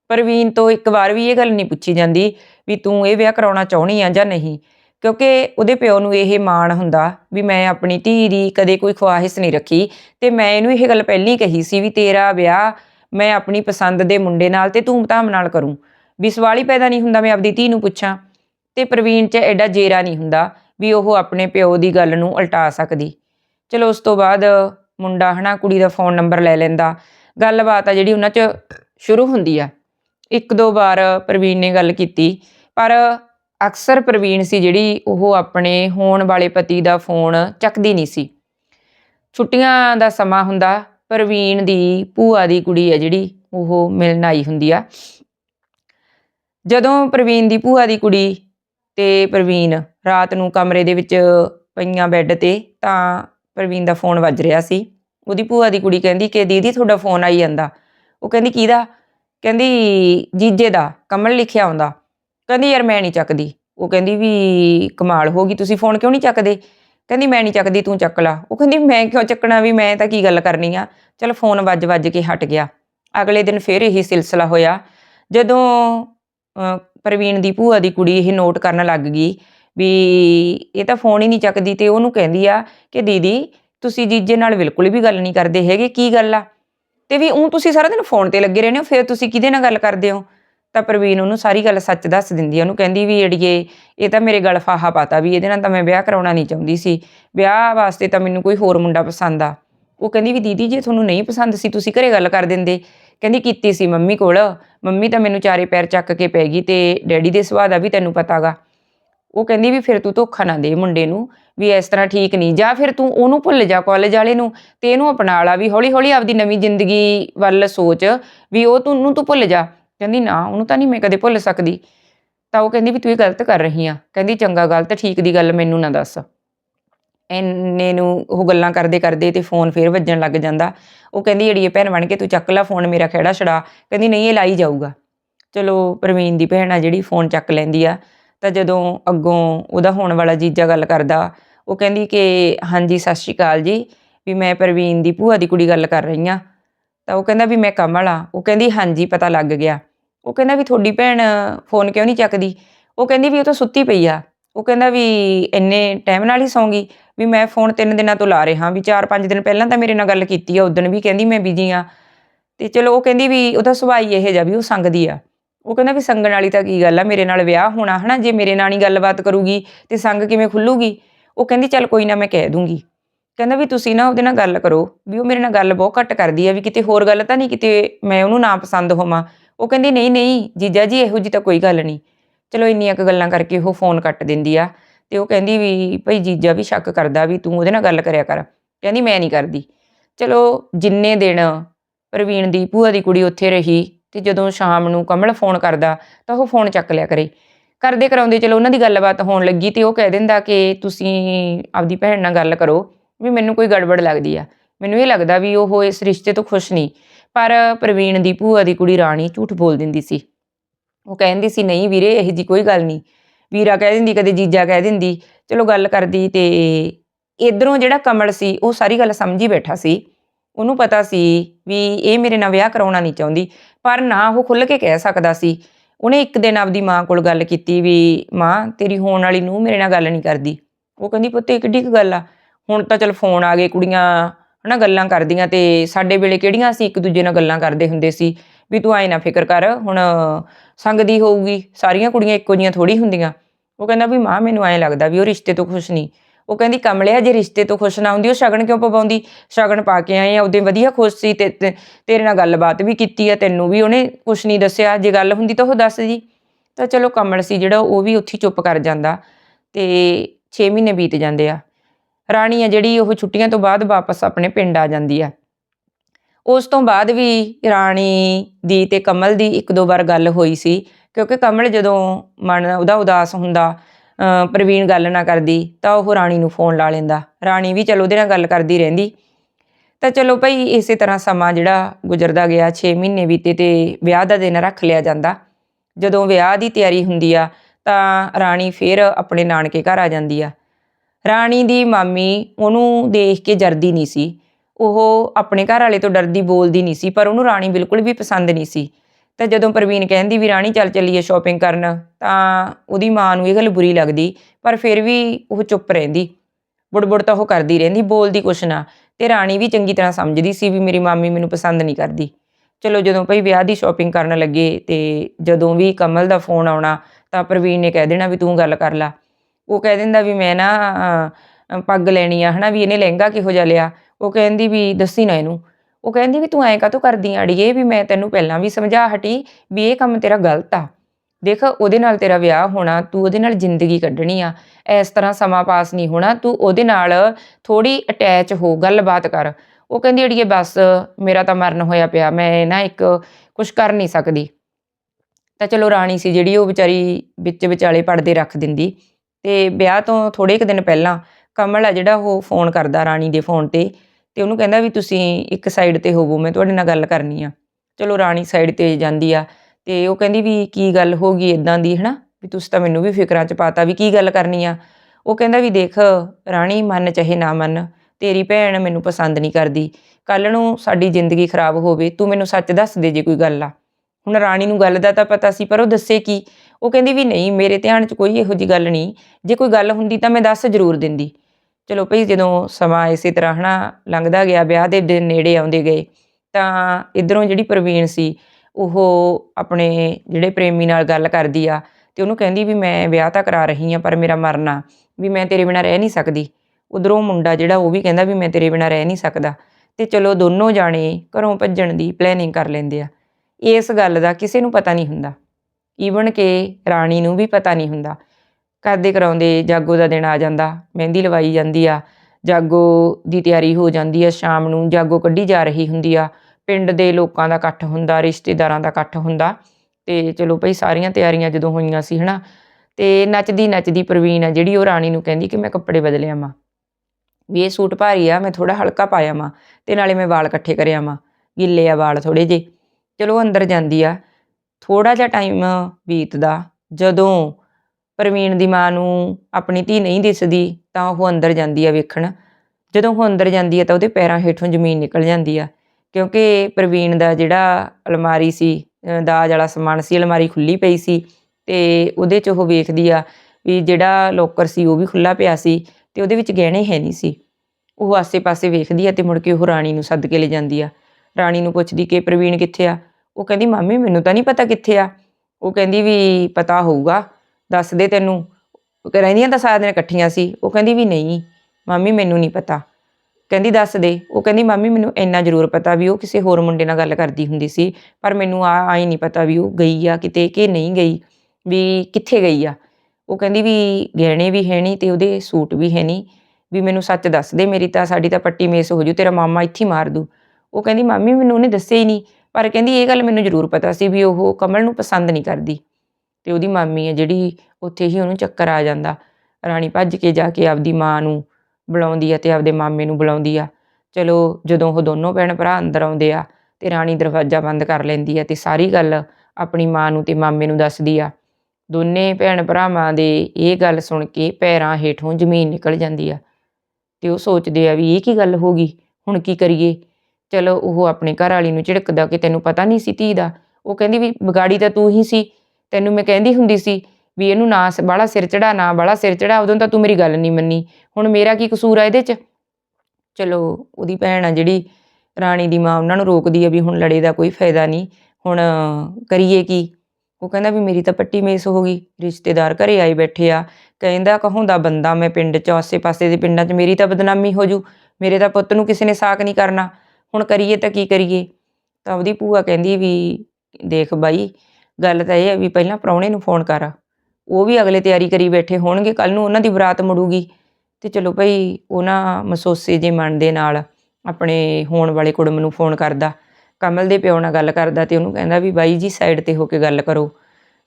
ਪ੍ਰਵੀਨ ਤੋਂ ਇੱਕ ਵਾਰ ਵੀ ਇਹ ਗੱਲ ਨਹੀਂ ਪੁੱਛੀ ਜਾਂਦੀ ਵੀ ਤੂੰ ਇਹ ਵਿਆਹ ਕਰਾਉਣਾ ਚਾਹੁੰਦੀ ਆ ਜਾਂ ਨਹੀਂ। ਕਿਉਂਕਿ ਉਹਦੇ ਪਿਓ ਨੂੰ ਇਹ ਮਾਣ ਹੁੰਦਾ ਵੀ ਮੈਂ ਆਪਣੀ ਧੀ ਦੀ ਕਦੇ ਕੋਈ ਖਵਾਹਿਸ ਨਹੀਂ ਰੱਖੀ ਤੇ ਮੈਂ ਇਹਨੂੰ ਇਹ ਗੱਲ ਪਹਿਲੀ ਕਹੀ ਸੀ ਵੀ ਤੇਰਾ ਵਿਆਹ ਮੈਂ ਆਪਣੀ ਪਸੰਦ ਦੇ ਮੁੰਡੇ ਨਾਲ ਤੇ ਧੂਮ-ਧਾਮ ਨਾਲ ਕਰੂੰ। ਵੀ ਸਵਾਲ ਹੀ ਪੈਦਾ ਨਹੀਂ ਹੁੰਦਾ ਮੈਂ ਆਪਦੀ ਧੀ ਨੂੰ ਪੁੱਛਾਂ ਤੇ ਪ੍ਰਵੀਨ 'ਚ ਐਡਾ ਜੇਰਾ ਨਹੀਂ ਹੁੰਦਾ ਵੀ ਉਹ ਆਪਣੇ ਪਿਓ ਦੀ ਗੱਲ ਨੂੰ ਉਲਟਾ ਸਕਦੀ। ਚਲੋ ਉਸ ਤੋਂ ਬਾਅਦ ਮੁੰਡਾ ਹਨਾ, ਕੁੜੀ ਦਾ ਫੋਨ ਨੰਬਰ ਲੈ ਲੈਂਦਾ। ਗੱਲਬਾਤ ਆ ਜਿਹੜੀ ਉਹਨਾਂ 'ਚ ਸ਼ੁਰੂ ਹੁੰਦੀ ਆ। ਇੱਕ ਦੋ ਵਾਰ ਪ੍ਰਵੀਨ ਨੇ ਗੱਲ ਕੀਤੀ, ਪਰ ਅਕਸਰ ਪ੍ਰਵੀਨ ਸੀ ਜਿਹੜੀ ਉਹ ਆਪਣੇ ਹੋਣ ਵਾਲੇ ਪਤੀ ਦਾ ਫੋਨ ਚੱਕਦੀ ਨਹੀਂ ਸੀ। ਛੁੱਟੀਆਂ ਦਾ ਸਮਾਂ ਹੁੰਦਾ ਪ੍ਰਵੀਨ ਦੀ ਭੂਆ ਦੀ ਕੁੜੀ ਹੈ ਜਿਹੜੀ, ਉਹ ਮਿਲਣ ਆਈ ਹੁੰਦੀ ਆ। ਜਦੋਂ ਪ੍ਰਵੀਨ ਦੀ ਭੂਆ ਦੀ ਕੁੜੀ ਤੇ ਪ੍ਰਵੀਨ ਰਾਤ ਨੂੰ ਕਮਰੇ ਦੇ ਵਿੱਚ ਪਈਆਂ ਬੈੱਡ ਤੇ ਤਾਂ ਪ੍ਰਵੀਨ ਦਾ ਫੋਨ ਵੱਜ ਰਿਹਾ ਸੀ। ਉਹਦੀ ਭੂਆ ਦੀ ਕੁੜੀ ਕਹਿੰਦੀ, ਕਿ ਦੀਦੀ, ਤੁਹਾਡਾ ਫੋਨ ਆਈ ਜਾਂਦਾ। ਉਹ ਕਹਿੰਦੀ ਕਿਹਦਾ ਕਹਿੰਦੀ, ਜੀਜੇ ਦਾ। ਕਮਲ ਲਿਖਿਆ ਆਉਂਦਾ ਕਹਿੰਦੀ, ਯਾਰ ਮੈਂ ਨਹੀਂ ਚੱਕਦੀ। ਉਹ ਕਹਿੰਦੀ ਵੀ, ਕਮਾਲ ਹੋ ਗਈ, ਤੁਸੀਂ ਫੋਨ ਕਿਉਂ ਨਹੀਂ ਚੱਕਦੇ? ਕਹਿੰਦੀ, ਮੈਂ ਨਹੀਂ ਚੱਕਦੀ, ਤੂੰ ਚੱਕ ਲਾ। ਉਹ ਕਹਿੰਦੀ, ਮੈਂ ਕਿਉਂ ਚੱਕਣਾ ਵੀ, ਮੈਂ ਤਾਂ ਕੀ ਗੱਲ ਕਰਨੀ ਆ? ਚਲ ਫੋਨ ਵੱਜ ਵੱਜ ਕੇ ਹਟ ਗਿਆ। ਅਗਲੇ ਦਿਨ ਫੇਰ ਇਹੀ ਸਿਲਸਿਲਾ ਹੋਇਆ। ਜਦੋਂ ਪ੍ਰਵੀਨ ਦੀ ਭੂਆ ਦੀ ਕੁੜੀ ਇਹ ਨੋਟ ਕਰਨ ਲੱਗ ਗਈ ਵੀ ਇਹ ਤਾਂ ਫੋਨ ਹੀ ਨਹੀਂ ਚੱਕਦੀ ਤੇ ਉਹਨੂੰ ਕਹਿੰਦੀ ਆ ਕਿ, ਦੀਦੀ, ਤੁਸੀਂ ਜੀਜੇ ਨਾਲ ਬਿਲਕੁਲ ਵੀ ਗੱਲ ਨਹੀਂ ਕਰਦੇ ਹੈਗੇ, ਕੀ ਗੱਲ ਆ? ਤੇ ਵੀ ਉਹ ਤੁਸੀਂ ਸਾਰਾ ਦਿਨ ਫੋਨ ਤੇ ਲੱਗੇ ਰਹਿੰਦੇ ਹੋ, ਫਿਰ ਤੁਸੀਂ ਕਿਹਦੇ ਨਾਲ ਗੱਲ ਕਰਦੇ ਹੋ? ਤਾਂ ਪ੍ਰਵੀਨ ਉਹਨੂੰ ਸਾਰੀ ਗੱਲ ਸੱਚ ਦੱਸ ਦਿੰਦੀ ਆ। ਉਹਨੂੰ ਕਹਿੰਦੀ ਵੀ ਅੜੀਏ, ਇਹ ਤਾਂ ਮੇਰੇ ਗਲ ਫਾਹਾ ਪਾਤਾ ਵੀ ਇਹਦੇ ਨਾਲ ਤਾਂ ਮੈਂ ਵਿਆਹ ਕਰਾਉਣਾ ਨਹੀਂ ਚਾਹੁੰਦੀ ਸੀ। ਵਿਆਹ ਵਾਸਤੇ ਤਾਂ ਮੈਨੂੰ ਕੋਈ ਹੋਰ ਮੁੰਡਾ ਪਸੰਦ ਆ। ਉਹ ਕਹਿੰਦੀ ਵੀ ਦੀਦੀ, ਜੇ ਤੁਹਾਨੂੰ ਨਹੀਂ ਪਸੰਦ ਸੀ, ਤੁਸੀਂ ਘਰੇ ਗੱਲ ਕਰ ਦਿੰਦੇ। ਕਹਿੰਦੀ ਕੀਤੀ ਸੀ ਮੰਮੀ ਕੋਲ। ਮੰਮੀ ਤਾਂ ਮੈਨੂੰ ਚਾਰੇ ਪੈਰ ਚੱਕ ਕੇ ਪੈ ਗਈ ਤੇ ਡੈਡੀ ਦੇ ਸੁਭਾਅ ਦਾ ਵੀ ਤੈਨੂੰ ਪਤਾਗਾ ਉਹ ਕਹਿੰਦੀ ਵੀ ਫਿਰ ਤੂੰ ਧੋਖਾ ਨਾ ਦੇ ਮੁੰਡੇ ਨੂੰ ਵੀ ਇਸ ਤਰ੍ਹਾਂ ਠੀਕ ਨਹੀਂ। ਜਾਂ ਫਿਰ ਤੂੰ ਉਹਨੂੰ ਭੁੱਲ ਜਾ ਕਾਲਜ ਵਾਲੇ ਨੂੰ ਤੇ ਇਹਨੂੰ ਅਪਣਾ ਲਾ ਵੀ ਹੌਲੀ ਹੌਲੀ ਆਪਦੀ ਨਵੀਂ ਜ਼ਿੰਦਗੀ ਵੱਲ ਸੋਚ ਵੀ ਉਹ ਤੂੰ ਉਹਨੂੰ ਤੂੰ ਭੁੱਲ ਜਾ। ਕਹਿੰਦੀ ਨਾ, ਉਹਨੂੰ ਤਾਂ ਨਹੀਂ ਮੈਂ ਕਦੇ ਭੁੱਲ ਸਕਦੀ। ਤਾਂ ਉਹ ਕਹਿੰਦੀ ਵੀ ਤੂੰ ਇਹ ਗਲਤ ਕਰ ਰਹੀ ਆ। ਕਹਿੰਦੀ ਚੰਗਾ ਗਲਤ ਠੀਕ ਦੀ ਗੱਲ ਮੈਨੂੰ ਨਾ ਦੱਸ। ਐਨੇ ਨੂੰ ਉਹ ਗੱਲਾਂ ਕਰਦੇ ਕਰਦੇ ਤੇ ਫੋਨ ਫੇਰ ਵੱਜਣ ਲੱਗ ਜਾਂਦਾ। ਉਹ ਕਹਿੰਦੀ ਅੜੀਏ ਭੈਣ ਬਣ ਕੇ ਤੂੰ ਚੱਕ ਲੈ ਫੋਨ, ਮੇਰਾ ਖਿਹੜਾ ਛੜਾ ਕਹਿੰਦੀ ਨਹੀਂ, ਇਹ ਲਾਈ ਜਾਊਗਾ। ਚਲੋ ਪ੍ਰਵੀਨ ਦੀ ਭੈਣ ਆ ਜਿਹੜੀ ਫੋਨ ਚੱਕ ਲੈਂਦੀ ਆ। ਤਾਂ ਜਦੋਂ ਅੱਗੋਂ ਉਹਦਾ ਹੋਣ ਵਾਲਾ ਜੀਜਾ ਗੱਲ ਕਰਦਾ, ਉਹ ਕਹਿੰਦੀ ਕਿ ਹਾਂਜੀ, ਸਤਿ ਸ਼੍ਰੀ ਅਕਾਲ ਜੀ। ਵੀ ਮੈਂ ਪ੍ਰਵੀਨ ਦੀ ਭੂਆ ਦੀ ਕੁੜੀ ਗੱਲ ਕਰ ਰਹੀ ਆ। ਤਾਂ ਉਹ ਕਹਿੰਦਾ ਵੀ ਮੈਂ ਕਮਲ ਆ। ਉਹ ਕਹਿੰਦੀ, ਹਾਂਜੀ, ਪਤਾ ਲੱਗ ਗਿਆ। ਉਹ ਕਹਿੰਦਾ ਵੀ ਤੁਹਾਡੀ ਭੈਣ ਫੋਨ ਕਿਉਂ ਨਹੀਂ ਚੱਕਦੀ? ਉਹ ਕਹਿੰਦੀ ਵੀ ਉਹ ਤਾਂ ਸੁੱਤੀ ਪਈ ਆ। ਉਹ ਕਹਿੰਦਾ ਵੀ ਇੰਨੇ ਟਾਈਮ ਨਾਲ ਹੀ ਸੌਂਗੀ ਵੀ ਮੈਂ ਫੋਨ ਤਿੰਨ ਦਿਨਾਂ ਤੋਂ ਲਾ ਰਿਹਾ। ਵੀ ਚਾਰ ਪੰਜ ਦਿਨ ਪਹਿਲਾਂ ਤਾਂ ਮੇਰੇ ਨਾਲ ਗੱਲ ਕੀਤੀ ਆ। ਉਦੋਂ ਵੀ ਕਹਿੰਦੀ ਮੈਂ ਬਿਜ਼ੀ ਆ। ਤੇ ਚਲੋ ਉਹ ਕਹਿੰਦੀ ਵੀ ਉਹਦਾ ਸੁਭਾਅ ਹੀ ਇਹੋ ਜਿਹਾ ਵੀ ਉਹ ਸੰਗਦੀ ਆ। ਉਹ ਕਹਿੰਦਾ ਵੀ ਸੰਗਣ ਵਾਲੀ ਤਾਂ ਕੀ ਗੱਲ ਆ? ਮੇਰੇ ਨਾਲ ਵਿਆਹ ਹੋਣਾ ਹਨਾ? ਜੇ ਮੇਰੇ ਨਾਲ ਹੀ ਗੱਲਬਾਤ ਕਰੂਗੀ ਤੇ ਸੰਗ ਕਿਵੇਂ ਖੁੱਲੂਗੀ? ਉਹ ਕਹਿੰਦੀ, ਚੱਲ ਕੋਈ ਨਾ ਮੈਂ ਕਹਿ ਦੂੰਗੀ। ਕਹਿੰਦਾ ਵੀ ਤੁਸੀਂ ਨਾ ਉਹਦੇ ਨਾਲ ਗੱਲ ਕਰੋ, ਵੀ ਉਹ ਮੇਰੇ ਨਾਲ ਗੱਲ ਬਹੁਤ ਘੱਟ ਕਰਦੀ ਆ, ਵੀ ਕਿਤੇ ਹੋਰ ਗੱਲ ਤਾਂ ਨਹੀਂ ਕਿਤੇ ਮੈਂ ਉਹਨੂੰ ਨਾ ਪਸੰਦ ਹੋਵਾਂ। ਉਹ ਕਹਿੰਦੀ, ਨਹੀਂ ਨਹੀਂ, ਜੀਜਾ ਜੀ, ਇਹੋ ਜੀ ਤਾਂ ਕੋਈ ਗੱਲ ਨਹੀਂ। ਚਲੋ ਇੰਨੀਆਂ ਕੁ ਗੱਲਾਂ ਕਰਕੇ ਉਹ ਫੋਨ ਕੱਟ ਦਿੰਦੀ ਆ ਤੇ ਉਹ ਕਹਿੰਦੀ ਵੀ, ਭਈ ਜੀਜਾ ਵੀ ਸ਼ੱਕ ਕਰਦਾ ਵੀ ਤੂੰ ਉਹਦੇ ਨਾਲ ਗੱਲ ਕਰਿਆ ਕਰ। ਕਹਿੰਦੀ, ਮੈਂ ਨਹੀਂ ਕਰਦੀ। ਚਲੋ ਜਿੰਨੇ ਦਿਨ ਪ੍ਰਵੀਨ ਦੀ ਭੂਆ ਦੀ ਕੁੜੀ ਉੱਥੇ ਰਹੀ ਤੇ ਜਦੋਂ ਸ਼ਾਮ ਨੂੰ ਕਮਲ ਫੋਨ ਕਰਦਾ ਤਾਂ ਉਹ ਫੋਨ ਚੱਕ ਲਿਆ ਕਰੇ। ਕਰਦੇ ਕਰਾਉਂਦੇ ਚਲੋ ਉਹਨਾਂ ਦੀ ਗੱਲਬਾਤ ਹੋਣ ਲੱਗੀ ਤੇ ਉਹ ਕਹਿ ਦਿੰਦਾ ਕਿ ਤੁਸੀਂ ਆਪਦੀ ਭੈਣ ਨਾਲ ਗੱਲ ਕਰੋ। ਵੀ ਮੈਨੂੰ ਕੋਈ ਗੜਬੜ ਲੱਗਦੀ ਆ। ਮੈਨੂੰ ਇਹ ਲੱਗਦਾ ਵੀ ਉਹ ਇਸ ਰਿਸ਼ਤੇ ਤੋਂ ਖੁਸ਼ ਨਹੀਂ। ਪਰ ਪ੍ਰਵੀਨ ਦੀ ਭੂਆ ਦੀ ਕੁੜੀ ਰਾਣੀ ਝੂਠ ਬੋਲ ਦਿੰਦੀ ਸੀ। ਉਹ ਕਹਿੰਦੀ ਸੀ, ਨਹੀਂ ਵੀਰੇ, ਇਹ ਜੀ ਕੋਈ ਗੱਲ ਨਹੀਂ। ਵੀਰਾ ਕਹਿ ਦਿੰਦੀ, ਕਦੇ ਜੀਜਾ ਕਹਿ ਦਿੰਦੀ, ਚਲੋ ਗੱਲ ਕਰਦੀ ਤੇ ਇਧਰੋਂ ਜਿਹੜਾ ਕਮਲ ਸੀ, ਉਹ ਸਾਰੀ ਗੱਲ ਸਮਝੀ ਬੈਠਾ ਸੀ। ਉਹਨੂੰ ਪਤਾ ਸੀ ਵੀ ਇਹ ਮੇਰੇ ਨਾਲ ਵਿਆਹ ਕਰਾਉਣਾ ਨਹੀਂ ਚਾਹੁੰਦੀ, ਪਰ ਨਾ ਉਹ ਖੁੱਲ ਕੇ ਕਹਿ ਸਕਦਾ ਸੀ। ਉਹਨੇ ਇੱਕ ਦਿਨ ਆਪਦੀ ਮਾਂ ਕੋਲ ਗੱਲ ਕੀਤੀ ਵੀ, ਮਾਂ, ਤੇਰੀ ਹੋਣ ਵਾਲੀ ਨੂੰ ਮੇਰੇ ਨਾਲ ਗੱਲ ਨਹੀਂ ਕਰਦੀ। ਉਹ ਕਹਿੰਦੀ, ਪੁੱਤ, ਇਹ ਕਿੱਡੀ ਕੁ ਗੱਲ ਆ? ਹੁਣ ਤਾਂ ਚਲ ਫੋਨ ਆ ਗਏ ਕੁੜੀਆਂ, ਹਨਾ, ਗੱਲਾਂ ਕਰਦੀਆਂ ਤੇ ਸਾਡੇ ਵੇਲੇ ਕਿਹੜੀਆਂ ਅਸੀਂ ਇੱਕ ਦੂਜੇ ਨਾਲ ਗੱਲਾਂ ਕਰਦੇ ਹੁੰਦੇ ਸੀ? ਵੀ ਤੂੰ ਐ ਨਾ ਫਿਕਰ ਕਰ, ਹੁਣ ਸੰਗਦੀ ਹੋਊਗੀ, ਸਾਰੀਆਂ ਕੁੜੀਆਂ ਇੱਕੋ ਜੀਆਂ ਥੋੜੀ ਹੁੰਦੀਆਂ। ਉਹ ਕਹਿੰਦਾ ਵੀ ਮਾਂ, ਮੈਨੂੰ ਐਂ ਲੱਗਦਾ ਵੀ ਉਹ ਰਿਸ਼ਤੇ ਤੋਂ ਖੁਸ਼ ਨਹੀਂ। ਉਹ ਕਹਿੰਦੀ, ਕਮਲਿਆ, ਜੇ ਰਿਸ਼ਤੇ ਤੋਂ ਖੁਸ਼ ਨਾ ਹੁੰਦੀ, ਉਹ ਸ਼ਗਨ ਕਿਉਂ ਪਵਾਉਂਦੀ? ਸ਼ਗਨ ਪਾ ਕੇ ਆਏ ਆ, ਉਹਦੇ ਵਧੀਆ ਖੁਸ਼ ਸੀ ਤੇ, ਤੇ- ਤੇਰੇ ਨਾਲ ਗੱਲਬਾਤ ਵੀ ਕੀਤੀ ਆ, ਤੈਨੂੰ ਵੀ ਉਹਨੇ ਕੁਛ ਨਹੀਂ ਦੱਸਿਆ। ਜੇ ਗੱਲ ਹੁੰਦੀ ਤਾਂ ਉਹ ਦੱਸ ਜੀ। ਤਾਂ ਚਲੋ ਕਮਲ ਸੀ ਜਿਹੜਾ, ਉਹ ਵੀ ਉੱਥੇ ਚੁੱਪ ਕਰ ਜਾਂਦਾ ਤੇ 6 ਮਹੀਨੇ ਬੀਤ ਜਾਂਦੇ ਆ। ਰਾਣੀ ਆ ਜਿਹੜੀ ਉਹ ਛੁੱਟੀਆਂ ਤੋਂ ਬਾਅਦ ਵਾਪਸ ਆਪਣੇ ਪਿੰਡ ਆ ਜਾਂਦੀ ਆ। ਉਸ ਤੋਂ ਬਾਅਦ ਵੀ ਰਾਣੀ ਦੀ ਤੇ ਕਮਲ ਦੀ ਇੱਕ ਦੋ ਵਾਰ ਗੱਲ ਹੋਈ ਸੀ, ਕਿਉਂਕਿ ਕਮਲ ਜਦੋਂ ਮਨ ਉਹਦਾ ਉਦਾਸ ਹੁੰਦਾ ਪ੍ਰਵੀਨ ਗੱਲ ਨਾ ਕਰਦੀ, ਤਾਂ ਉਹ ਰਾਣੀ ਨੂੰ ਫੋਨ ਲਾ ਲੈਂਦਾ। ਰਾਣੀ ਵੀ ਚਲੋ ਉਹਦੇ ਨਾਲ ਗੱਲ ਕਰਦੀ ਰਹਿੰਦੀ। ਤਾਂ ਚਲੋ ਭਾਈ ਇਸੇ ਤਰ੍ਹਾਂ ਸਮਾਂ ਜਿਹੜਾ ਗੁਜ਼ਰਦਾ ਗਿਆ 6 ਮਹੀਨੇ ਬੀਤੇ ਤੇ ਵਿਆਹ ਦਾ ਦਿਨ ਰੱਖ ਲਿਆ ਜਾਂਦਾ। ਜਦੋਂ ਵਿਆਹ ਦੀ ਤਿਆਰੀ ਹੁੰਦੀ ਆ, ਤਾਂ ਰਾਣੀ ਫੇਰ ਆਪਣੇ ਨਾਨਕੇ ਘਰ ਆ ਜਾਂਦੀ ਆ। ਰਾਣੀ ਦੀ ਮਾਮੀ ਉਹਨੂੰ ਦੇਖ ਕੇ ਜਰਦੀ ਨਹੀਂ ਸੀ। ਉਹ ਆਪਣੇ ਘਰ ਵਾਲੇ ਤੋਂ ਡਰਦੀ ਬੋਲਦੀ ਨਹੀਂ ਸੀ, ਪਰ ਉਹਨੂੰ ਰਾਣੀ ਬਿਲਕੁਲ ਵੀ ਪਸੰਦ ਨਹੀਂ ਸੀ। ਤਾਂ ਜਦੋਂ ਪ੍ਰਵੀਨ ਕਹਿੰਦੀ ਵੀ, ਰਾਣੀ, ਚੱਲ ਚੱਲੀਏ ਸ਼ਾਪਿੰਗ ਕਰਨ, ਤਾਂ ਉਹਦੀ ਮਾਂ ਨੂੰ ਇਹ ਗੱਲ ਬੁਰੀ ਲੱਗਦੀ, ਪਰ ਫਿਰ ਵੀ ਉਹ ਚੁੱਪ ਰਹਿੰਦੀ। ਬੁੜਬੁੜ ਤਾਂ ਉਹ ਕਰਦੀ ਰਹਿੰਦੀ, ਬੋਲਦੀ ਕੁਛ ਨਾ। ਤੇ ਰਾਣੀ ਵੀ ਚੰਗੀ ਤਰ੍ਹਾਂ ਸਮਝਦੀ ਸੀ ਵੀ ਮੇਰੀ ਮਾਮੀ ਮੈਨੂੰ ਪਸੰਦ ਨਹੀਂ ਕਰਦੀ। ਚਲੋ ਜਦੋਂ ਭਈ ਵਿਆਹ ਦੀ ਸ਼ਾਪਿੰਗ ਕਰਨ ਲੱਗੇ ਤੇ ਜਦੋਂ ਵੀ ਕਮਲ ਦਾ ਫੋਨ ਆਉਣਾ, ਤਾਂ ਪ੍ਰਵੀਨ ਨੇ ਕਹਿ ਦੇਣਾ ਵੀ ਤੂੰ ਗੱਲ ਕਰ ਲੈ। ਉਹ ਕਹਿ ਦਿੰਦਾ ਵੀ ਮੈਂ ਨਾ ਪੱਗ ਲੈਣੀ ਆ, ਹਨਾ, ਵੀ ਇਹਨੇ ਲਹਿੰਗਾ ਕਿਹੋ ਜਿਹਾ ਲਿਆ। ਉਹ ਕਹਿੰਦੀ ਵੀ ਦੱਸੀ ਨਾ ਇਹਨੂੰ। ਉਹ ਕਹਿੰਦੀ ਵੀ ਤੂੰ ਐਂ ਕਾਹਤੋਂ ਕਰਦੀ ਅੜੀਏ, ਵੀ ਮੈਂ ਤੈਨੂੰ ਪਹਿਲਾਂ ਵੀ ਸਮਝਾ ਹਟੀ ਵੀ ਇਹ ਕੰਮ ਤੇਰਾ ਗਲਤ ਆ। ਦੇਖ, ਉਹਦੇ ਨਾਲ ਤੇਰਾ ਵਿਆਹ ਹੋਣਾ, ਤੂੰ ਉਹਦੇ ਨਾਲ ਜ਼ਿੰਦਗੀ ਕੱਢਣੀ ਆ। ਇਸ ਤਰ੍ਹਾਂ ਸਮਾਂ ਪਾਸ ਨਹੀਂ ਹੋਣਾ, ਤੂੰ ਉਹਦੇ ਨਾਲ ਥੋੜੀ ਅਟੈਚ ਹੋ, ਗੱਲਬਾਤ ਕਰ। ਉਹ ਕਹਿੰਦੀ ਅੜੀਏ, ਬਸ, ਮੇਰਾ ਤਾਂ ਮਰਨ ਹੋਇਆ ਪਿਆ, ਮੈਂ ਨਾ ਇੱਕ ਕੁਝ ਕਰ ਨਹੀਂ ਸਕਦੀ। ਤਾਂ ਚਲੋ ਰਾਣੀ ਸੀ ਜਿਹੜੀ, ਉਹ ਵਿਚਾਰੀ ਵਿੱਚ ਵਿਚਾਲੇ ਪੜਦੇ ਰੱਖ ਦਿੰਦੀ। ਤੇ ਵਿਆਹ ਤੋਂ ਥੋੜੇ ਕੁ ਦਿਨ ਪਹਿਲਾਂ ਕਮਲ ਆ ਜਿਹੜਾ ਉਹ ਫੋਨ ਕਰਦਾ ਰਾਣੀ ਦੇ ਫੋਨ ਤੇ ਤੇ ਉਹਨੂੰ ਕਹਿੰਦਾ ਵੀ ਤੁਸੀਂ ਇੱਕ ਸਾਈਡ ਤੇ ਹੋਵੋ, ਮੈਂ ਤੁਹਾਡੇ ਨਾਲ ਗੱਲ ਕਰਨੀ ਆ। ਚਲੋ ਰਾਣੀ ਸਾਈਡ ਤੇ ਜਾਂਦੀ ਆ ਤੇ ਉਹ ਕਹਿੰਦੀ ਵੀ ਕੀ ਗੱਲ ਹੋ ਗਈ ਇਦਾਂ ਦੀ, ਹਨਾ? ਵੀ ਤੁਸੀਂ ਤਾਂ ਮੈਨੂੰ ਵੀ ਫਿਕਰਾਂ ਚ ਪਾਤਾ ਵੀ ਕੀ ਗੱਲ ਕਰਨੀ ਆ। ਉਹ ਕਹਿੰਦਾ ਵੀ ਦੇਖ, ਰਾਣੀ ਮੰਨ ਚਾਹੇ ਨਾ ਮੰਨ, ਤੇਰੀ ਭੈਣ ਮੈਨੂੰ ਪਸੰਦ ਨਹੀਂ ਕਰਦੀ। ਕੱਲ ਨੂੰ ਸਾਡੀ ਜ਼ਿੰਦਗੀ ਖਰਾਬ ਹੋਵੇ, ਤੂੰ ਮੈਨੂੰ ਸੱਚ ਦੱਸ ਦੇ ਜੇ ਕੋਈ ਗੱਲ ਆ। ਹੁਣ ਰਾਣੀ ਨੂੰ ਗੱਲ ਦਾ ਤਾਂ ਪਤਾ ਸੀ, ਪਰ ਉਹ ਦੱਸੇ ਕੀ? ਉਹ ਕਹਿੰਦੀ ਵੀ ਨਹੀਂ, ਮੇਰੇ ਧਿਆਨ 'ਚ ਕੋਈ ਇਹੋ ਜੀ ਗੱਲ ਨਹੀਂ, ਜੇ ਕੋਈ ਗੱਲ ਹੁੰਦੀ ਤਾਂ ਮੈਂ ਦੱਸ ਜ਼ਰੂਰ ਦਿੰਦੀ। ਚਲੋ ਭਈ ਜਦੋਂ ਸਮਾਂ ਇਸੇ ਤਰ੍ਹਾਂ ਹਨਾ ਲੰਘਦਾ ਗਿਆ, ਵਿਆਹ ਦੇ ਦਿਨ ਨੇੜੇ ਆਉਂਦੇ ਗਏ, ਤਾਂ ਇਧਰੋਂ ਜਿਹੜੀ ਪ੍ਰਵੀਨ ਸੀ, ਉਹ ਆਪਣੇ ਜਿਹੜੇ ਪ੍ਰੇਮੀ ਨਾਲ ਗੱਲ ਕਰਦੀ ਆ, ਤੇ ਉਹਨੂੰ ਕਹਿੰਦੀ ਵੀ ਮੈਂ ਵਿਆਹ ਤਾਂ ਕਰਾ ਰਹੀ ਆ, ਪਰ ਮੇਰਾ ਮਰਨਾ, ਵੀ ਮੈਂ ਤੇਰੇ ਬਿਨਾਂ ਰਹਿ ਨਹੀਂ ਸਕਦੀ। ਉਧਰੋਂ ਮੁੰਡਾ ਜਿਹੜਾ ਉਹ ਵੀ ਕਹਿੰਦਾ ਵੀ ਮੈਂ ਤੇਰੇ ਬਿਨਾਂ ਰਹਿ ਨਹੀਂ ਸਕਦਾ। ਤੇ ਚਲੋ ਦੋਨੋਂ ਜਾਣੇ ਘਰੋਂ ਭੱਜਣ ਦੀ ਪਲੈਨਿੰਗ ਕਰ ਲੈਂਦੇ ਆ। ਇਸ ਗੱਲ ਦਾ ਕਿਸੇ ਨੂੰ ਪਤਾ ਨਹੀਂ ਹੁੰਦਾ। ਈਵਨ ਕਿ ਰਾਣੀ ਨੂੰ ਵੀ ਪਤਾ ਨਹੀਂ ਹੁੰਦਾ। ਕਰਦੇ ਕਰਾਉਂਦੇ ਜਾਗੋ ਦਾ ਦਿਨ ਆ ਜਾਂਦਾ, ਮਹਿੰਦੀ ਲਵਾਈ ਜਾਂਦੀ ਆ, ਜਾਗੋ ਦੀ ਤਿਆਰੀ ਹੋ ਜਾਂਦੀ ਆ, ਸ਼ਾਮ ਨੂੰ ਜਾਗੋ ਕੱਢੀ ਜਾ ਰਹੀ ਹੁੰਦੀ ਆ। ਪਿੰਡ ਦੇ ਲੋਕਾਂ ਦਾ ਇਕੱਠ ਹੁੰਦਾ, ਰਿਸ਼ਤੇਦਾਰਾਂ ਦਾ ਇਕੱਠ ਹੁੰਦਾ। ਤੇ ਚਲੋ ਭਈ ਸਾਰੀਆਂ ਤਿਆਰੀਆਂ ਜਦੋਂ ਹੋਈਆਂ ਸੀ, ਹਨਾ? ਤੇ ਨੱਚਦੀ ਨੱਚਦੀ ਪ੍ਰਵੀਨ ਆ, ਜਿਹੜੀ ਉਹ ਰਾਣੀ ਨੂੰ ਕਹਿੰਦੀ ਕਿ ਮੈਂ ਕੱਪੜੇ ਬਦਲੇ ਆਵਾਂ ਵੀ ਇਹ ਸੂਟ ਭਾਰੀ ਆ, ਮੈਂ ਥੋੜਾ ਹਲਕਾ ਪਾਇਆ ਵਾਂ, ਤੇ ਨਾਲੇ ਮੈਂ ਵਾਲ ਇਕੱਠੇ ਕਰਿਆ ਵਾਂ। ਗਿੱਲੇ ਆ ਵਾਲ ਥੋੜੇ ਜੇ ਚਲੋ ਅੰਦਰ ਜਾਂਦੀ ਆ। ਥੋੜਾ ਜਿਹਾ ਟਾਈਮ ਬੀਤਦਾ। ਜਦੋਂ ਪ੍ਰਵੀਨ ਦੀ ਮਾਂ ਨੂੰ ਆਪਣੀ ਧੀ ਨਹੀਂ ਦਿਸਦੀ, ਤਾਂ ਉਹ ਅੰਦਰ ਜਾਂਦੀ ਆ ਵੇਖਣ। ਜਦੋਂ ਉਹ ਅੰਦਰ ਜਾਂਦੀ ਆ, ਤਾਂ ਉਹਦੇ ਪੈਰਾਂ ਹੇਠੋਂ ਜ਼ਮੀਨ ਨਿਕਲ ਜਾਂਦੀ ਆ। ਕਿਉਂਕਿ ਪ੍ਰਵੀਨ ਦਾ ਜਿਹੜਾ ਅਲਮਾਰੀ ਸੀ ਦਾਜ ਵਾਲਾ ਸਮਾਨ ਸੀ, ਅਲਮਾਰੀ ਖੁੱਲੀ ਪਈ ਸੀ ਤੇ ਉਹਦੇ 'ਚ ਉਹ ਵੇਖਦੀ ਆ ਵੀ ਜਿਹੜਾ ਲੋਕਰ ਸੀ, ਉਹ ਵੀ ਖੁੱਲਾ ਪਿਆ ਸੀ ਤੇ ਉਹਦੇ ਵਿੱਚ ਗਹਿਣੇ ਹੈ ਨਹੀਂ ਸੀ। ਉਹ ਆਸੇ-ਪਾਸੇ ਵੇਖਦੀ ਆ ਤੇ ਮੁੜ ਕੇ ਉਹ ਰਾਣੀ ਨੂੰ ਸੱਦ ਕੇ ਲੈ ਜਾਂਦੀ ਆ। ਰਾਣੀ ਨੂੰ ਪੁੱਛਦੀ ਕਿ ਪ੍ਰਵੀਨ ਕਿੱਥੇ ਆ? ਉਹ ਕਹਿੰਦੀ, ਮਾਮੀ, ਮੈਨੂੰ ਤਾਂ ਨਹੀਂ ਪਤਾ ਕਿੱਥੇ ਆ। ਉਹ ਕਹਿੰਦੀ ਵੀ, ਪਤਾ ਹੋਊਗਾ, ਦੱਸ ਦੇ ਤੈਨੂੰ। ਉਹ ਰਹਿੰਦੀਆਂ ਤਾਂ ਸਾਰਾ ਦਿਨ ਇਕੱਠੀਆਂ ਸੀ। ਉਹ ਕਹਿੰਦੀ ਵੀ, ਨਹੀਂ, ਮਾਮੀ, ਮੈਨੂੰ ਨਹੀਂ ਪਤਾ। ਕਹਿੰਦੀ, ਦੱਸ ਦੇ। ਉਹ ਕਹਿੰਦੀ, ਮਾਮੀ, ਮੈਨੂੰ ਇੰਨਾ ਜ਼ਰੂਰ ਪਤਾ ਵੀ ਉਹ ਕਿਸੇ ਹੋਰ ਮੁੰਡੇ ਨਾਲ ਗੱਲ ਕਰਦੀ ਹੁੰਦੀ ਸੀ, ਪਰ ਮੈਨੂੰ ਆ ਆਈ ਨਹੀਂ ਪਤਾ ਵੀ ਉਹ ਗਈ ਆ ਕਿਤੇ ਕਿ ਨਹੀਂ ਗਈ, ਵੀ ਕਿੱਥੇ ਗਈ ਆ? ਉਹ ਕਹਿੰਦੀ ਵੀ, ਗਹਿਣੇ ਵੀ ਹੈ ਨਹੀਂ ਤੇ ਉਹਦੇ ਸੂਟ ਵੀ ਹੈ ਨਹੀਂ। ਵੀ, ਮੈਨੂੰ ਸੱਚ ਦੱਸ ਦੇ, ਮੇਰੀ ਤਾਂ ਸਾਡੀ ਤਾਂ ਪੱਟੀ ਮੇਸ ਹੋ ਜੂ, ਤੇਰਾ ਮਾਮਾ ਇੱਥੇ ਮਾਰ ਦੂ। ਉਹ ਕਹਿੰਦੀ, ਮਾਮੀ, ਮੈਨੂੰ ਉਹਨੇ ਦੱਸਿਆ ਹੀ ਨਹੀਂ ਪਰ ਕਹਿੰਦੀ ਇਹ ਗੱਲ ਮੈਨੂੰ ਜ਼ਰੂਰ ਪਤਾ ਸੀ ਵੀ ਉਹ ਕਮਲ ਨੂੰ ਪਸੰਦ ਨਹੀਂ ਕਰਦੀ ਤੇ ਉਹਦੀ ਮਾਮੀ ਹੈ ਜਿਹੜੀ ਉੱਥੇ ਹੀ ਉਹਨੂੰ ਚੱਕਰ ਆ ਜਾਂਦਾ। ਰਾਣੀ ਭੱਜ ਕੇ ਜਾ ਕੇ ਆਪਦੀ ਮਾਂ ਨੂੰ ਬੁਲਾਉਂਦੀ ਆ ਤੇ ਆਪਦੇ ਮਾਮੇ ਨੂੰ ਬੁਲਾਉਂਦੀ ਆ। ਚਲੋ ਜਦੋਂ ਉਹ ਦੋਨੋਂ ਭੈਣ ਭਰਾ ਅੰਦਰ ਆਉਂਦੇ ਆ ਤੇ ਰਾਣੀ ਦਰਵਾਜ਼ਾ ਬੰਦ ਕਰ ਲੈਂਦੀ ਆ ਤੇ ਸਾਰੀ ਗੱਲ ਆਪਣੀ ਮਾਂ ਨੂੰ ਤੇ ਮਾਮੇ ਨੂੰ ਦੱਸਦੀ ਆ। ਦੋਨੇ ਭੈਣ ਭਰਾਵਾਂ ਦੇ ਇਹ ਗੱਲ ਸੁਣ ਕੇ ਪੈਰਾਂ ਹੇਠੋਂ ਜ਼ਮੀਨ ਨਿਕਲ ਜਾਂਦੀ ਆ ਤੇ ਉਹ ਸੋਚਦੇ ਆ ਵੀ ਇਹ ਕੀ ਗੱਲ ਹੋ ਗਈ? ਹੁਣ ਕੀ ਕਰੀਏ? ਚਲੋ ਉਹ ਆਪਣੇ ਘਰ ਵਾਲੀ ਨੂੰ ਝਿੜਕਦਾ ਕਿ ਤੈਨੂੰ ਪਤਾ ਨਹੀਂ ਸੀ ਧੀ ਦਾ। ਉਹ ਕਹਿੰਦੀ ਵੀ ਵਿਗਾੜੀ ਤਾਂ ਤੂੰ ਹੀ ਸੀ। ਤੈਨੂੰ ਮੈਂ ਕਹਿੰਦੀ ਹੁੰਦੀ ਸੀ ਵੀ ਇਹਨੂੰ ਨਾ ਬਾਲਾ ਸਿਰ ਚੜਾ, ਨਾ ਬਾਲਾ ਸਿਰ ਚੜਾ, ਉਦੋਂ ਤਾਂ ਤੂੰ ਮੇਰੀ ਗੱਲ ਨਹੀਂ ਮੰਨੀ। ਹੁਣ ਮੇਰਾ ਕੀ ਕਸੂਰ ਆ ਇਹਦੇ 'ਚ? ਚਲੋ, ਉਹਦੀ ਭੈਣ ਆ ਜਿਹੜੀ, ਰਾਣੀ ਦੀ ਮਾਂ, ਉਹਨਾਂ ਨੂੰ ਰੋਕਦੀ ਆ ਵੀ ਹੁਣ ਲੜੇ ਦਾ ਕੋਈ ਫਾਇਦਾ ਨਹੀਂ। ਹੁਣ ਕਰੀਏ ਕੀ? ਉਹ ਕਹਿੰਦਾ ਵੀ ਮੇਰੀ ਤਾਂ ਪੱਟੀ ਮੇਸ ਹੋ ਗਈ, ਰਿਸ਼ਤੇਦਾਰ ਘਰੇ ਆਈ ਬੈਠੇ ਆ। ਕਹਿੰਦਾ ਕਹੋਂਦਾ ਬੰਦਾ ਮੈਂ ਪਿੰਡ 'ਚ, ਆਸੇ-ਪਾਸੇ ਦੇ ਪਿੰਡਾਂ 'ਚ ਮੇਰੀ ਤਾਂ ਬਦਨਾਮੀ ਹੋ ਜੂ। ਮੇਰੇ ਤਾਂ ਪੁੱਤ ਨੂੰ ਕਿਸੇ ਨੇ ਸਾਕ ਨਹੀਂ ਕਰਨਾ। ਹੁਣ ਕਰੀਏ ਤਾਂ ਕੀ ਕਰੀਏ? ਤਾਂ ਉਹਦੀ ਭੂਆ ਕਹਿੰਦੀ ਵੀ, ਦੇਖ ਬਾਈ, ਗੱਲ ਤਾਂ ਇਹ ਹੈ ਵੀ ਪਹਿਲਾਂ ਪ੍ਰਾਹੁਣੇ ਨੂੰ ਫੋਨ ਕਰ ਉਹ ਵੀ ਅਗਲੇ ਤਿਆਰੀ ਕਰੀ ਬੈਠੇ ਹੋਣਗੇ ਕੱਲ ਨੂੰ ਉਹਨਾਂ ਦੀ ਬਰਾਤ ਮੁੜੂਗੀ। ਤੇ ਚਲੋ ਭਈ ਉਹਨਾਂ ਮਸੋਸੇ ਜੇ ਮਨ ਦੇ ਨਾਲ ਆਪਣੇ ਹੋਣ ਵਾਲੇ ਕੁੜਮ ਨੂੰ ਫੋਨ ਕਰਦਾ। ਕਮਲ ਦੇ ਪਿਓ ਨਾਲ ਗੱਲ ਕਰਦਾ ਤੇ ਉਹਨੂੰ ਕਹਿੰਦਾ ਵੀ ਬਾਈ ਜੀ ਸਾਈਡ ਤੇ ਹੋ ਕੇ ਗੱਲ ਕਰੋ।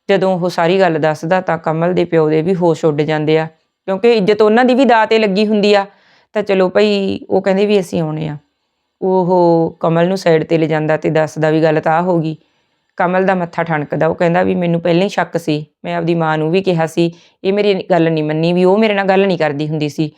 ਜਦੋਂ ਉਹ ਸਾਰੀ ਗੱਲ ਦੱਸਦਾ ਤਾਂ ਕਮਲ ਦੇ ਪਿਓ ਦੇ ਵੀ ਹੋਸ਼ ਉੱਡ ਜਾਂਦੇ ਆ। ਕਿਉਂਕਿ ਇੱਜ਼ਤ ਉਹਨਾਂ ਦੀ ਵੀ ਦਾਅ ਤੇ ਲੱਗੀ ਹੁੰਦੀ ਆ। ਤਾਂ ਚਲੋ ਭਈ, ਉਹ ਕਹਿੰਦੇ ਵੀ ਅਸੀਂ ਆਉਣੇ ਆ। ਉਹ ਕਮਲ ਨੂੰ ਸਾਈਡ ਤੇ ਲੈ ਜਾਂਦਾ ਤੇ ਦੱਸਦਾ ਵੀ ਗੱਲ ਤਾਂ ਆ ਹੋ ਗਈ। ਕਮਲ ਦਾ ਮੱਥਾ ਠਣਕਦਾ, ਉਹ ਕਹਿੰਦਾ ਵੀ ਮੈਨੂੰ ਪਹਿਲਾਂ ਹੀ ਸ਼ੱਕ ਸੀ, ਮੈਂ ਆਪਦੀ ਮਾਂ ਨੂੰ ਵੀ ਕਿਹਾ ਸੀ, ਇਹ ਮੇਰੀ ਗੱਲ ਨਹੀਂ ਮੰਨੀ ਵੀ ਉਹ ਮੇਰੇ ਨਾਲ ਗੱਲ ਨਹੀਂ ਕਰਦੀ ਹੁੰਦੀ ਸੀ।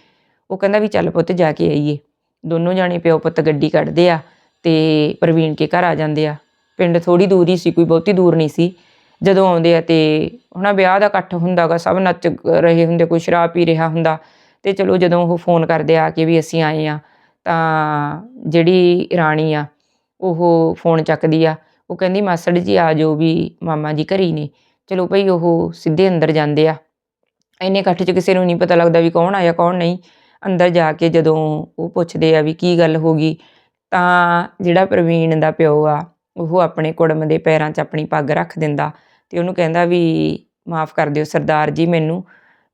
ਉਹ ਕਹਿੰਦਾ ਵੀ ਚੱਲ ਪੁੱਤ ਜਾ ਕੇ ਆਈਏ। ਦੋਨੋਂ ਜਾਣੇ ਪਿਓ ਪੁੱਤ ਗੱਡੀ ਕੱਢਦੇ ਆ ਤੇ ਪ੍ਰਵੀਨ ਕੇ ਘਰ ਆ ਜਾਂਦੇ ਆ। ਪਿੰਡ ਥੋੜੀ ਦੂਰ ਹੀ ਸੀ, ਕੋਈ ਬਹੁਤੀ ਦੂਰ ਨਹੀਂ ਸੀ। ਜਦੋਂ ਆਉਂਦੇ ਆ ਤੇ ਉਹਨਾਂ ਵਿਆਹ ਦਾ ਇਕੱਠ ਹੁੰਦਾਗਾ ਸਭ ਨੱਚ ਰਹੇ ਹੁੰਦੇ, ਕੋਈ ਸ਼ਰਾਬ ਪੀ ਰਿਹਾ ਹੁੰਦਾ। ਤੇ ਚਲੋ ਜਦੋਂ ਉਹ ਫੋਨ ਕਰਦੇ ਆ ਕੇ ਵੀ ਅਸੀਂ ਆਏ ਆ ਤਾਂ ਜਿਹੜੀ ਰਾਣੀ ਆ, ਉਹ ਫੋਨ ਚੱਕਦੀ ਆ। ਉਹ ਕਹਿੰਦੀ, ਮਾਸੜ ਜੀ, ਆ ਜਾਓ ਵੀ ਮਾਮਾ ਜੀ ਘਰੀ ਨੇ। ਚਲੋ ਭਈ, ਉਹ ਸਿੱਧੇ ਅੰਦਰ ਜਾਂਦੇ ਆ। ਇੰਨੇ ਇਕੱਠ 'ਚ ਕਿਸੇ ਨੂੰ ਨਹੀਂ ਪਤਾ ਲੱਗਦਾ ਵੀ ਕੌਣ ਆਇਆ, ਕੌਣ ਨਹੀਂ। ਅੰਦਰ ਜਾ ਕੇ ਜਦੋਂ ਉਹ ਪੁੱਛਦੇ ਆ ਵੀ ਕੀ ਗੱਲ ਹੋ ਗਈ, ਤਾਂ ਜਿਹੜਾ ਪ੍ਰਵੀਨ ਦਾ ਪਿਓ ਆ, ਉਹ ਆਪਣੇ ਕੁੜਮ ਦੇ ਪੈਰਾਂ 'ਚ ਆਪਣੀ ਪੱਗ ਰੱਖ ਦਿੰਦਾ ਤੇ ਉਹਨੂੰ ਕਹਿੰਦਾ ਵੀ, ਮਾਫ ਕਰ ਦਿਓ ਸਰਦਾਰ ਜੀ ਮੈਨੂੰ।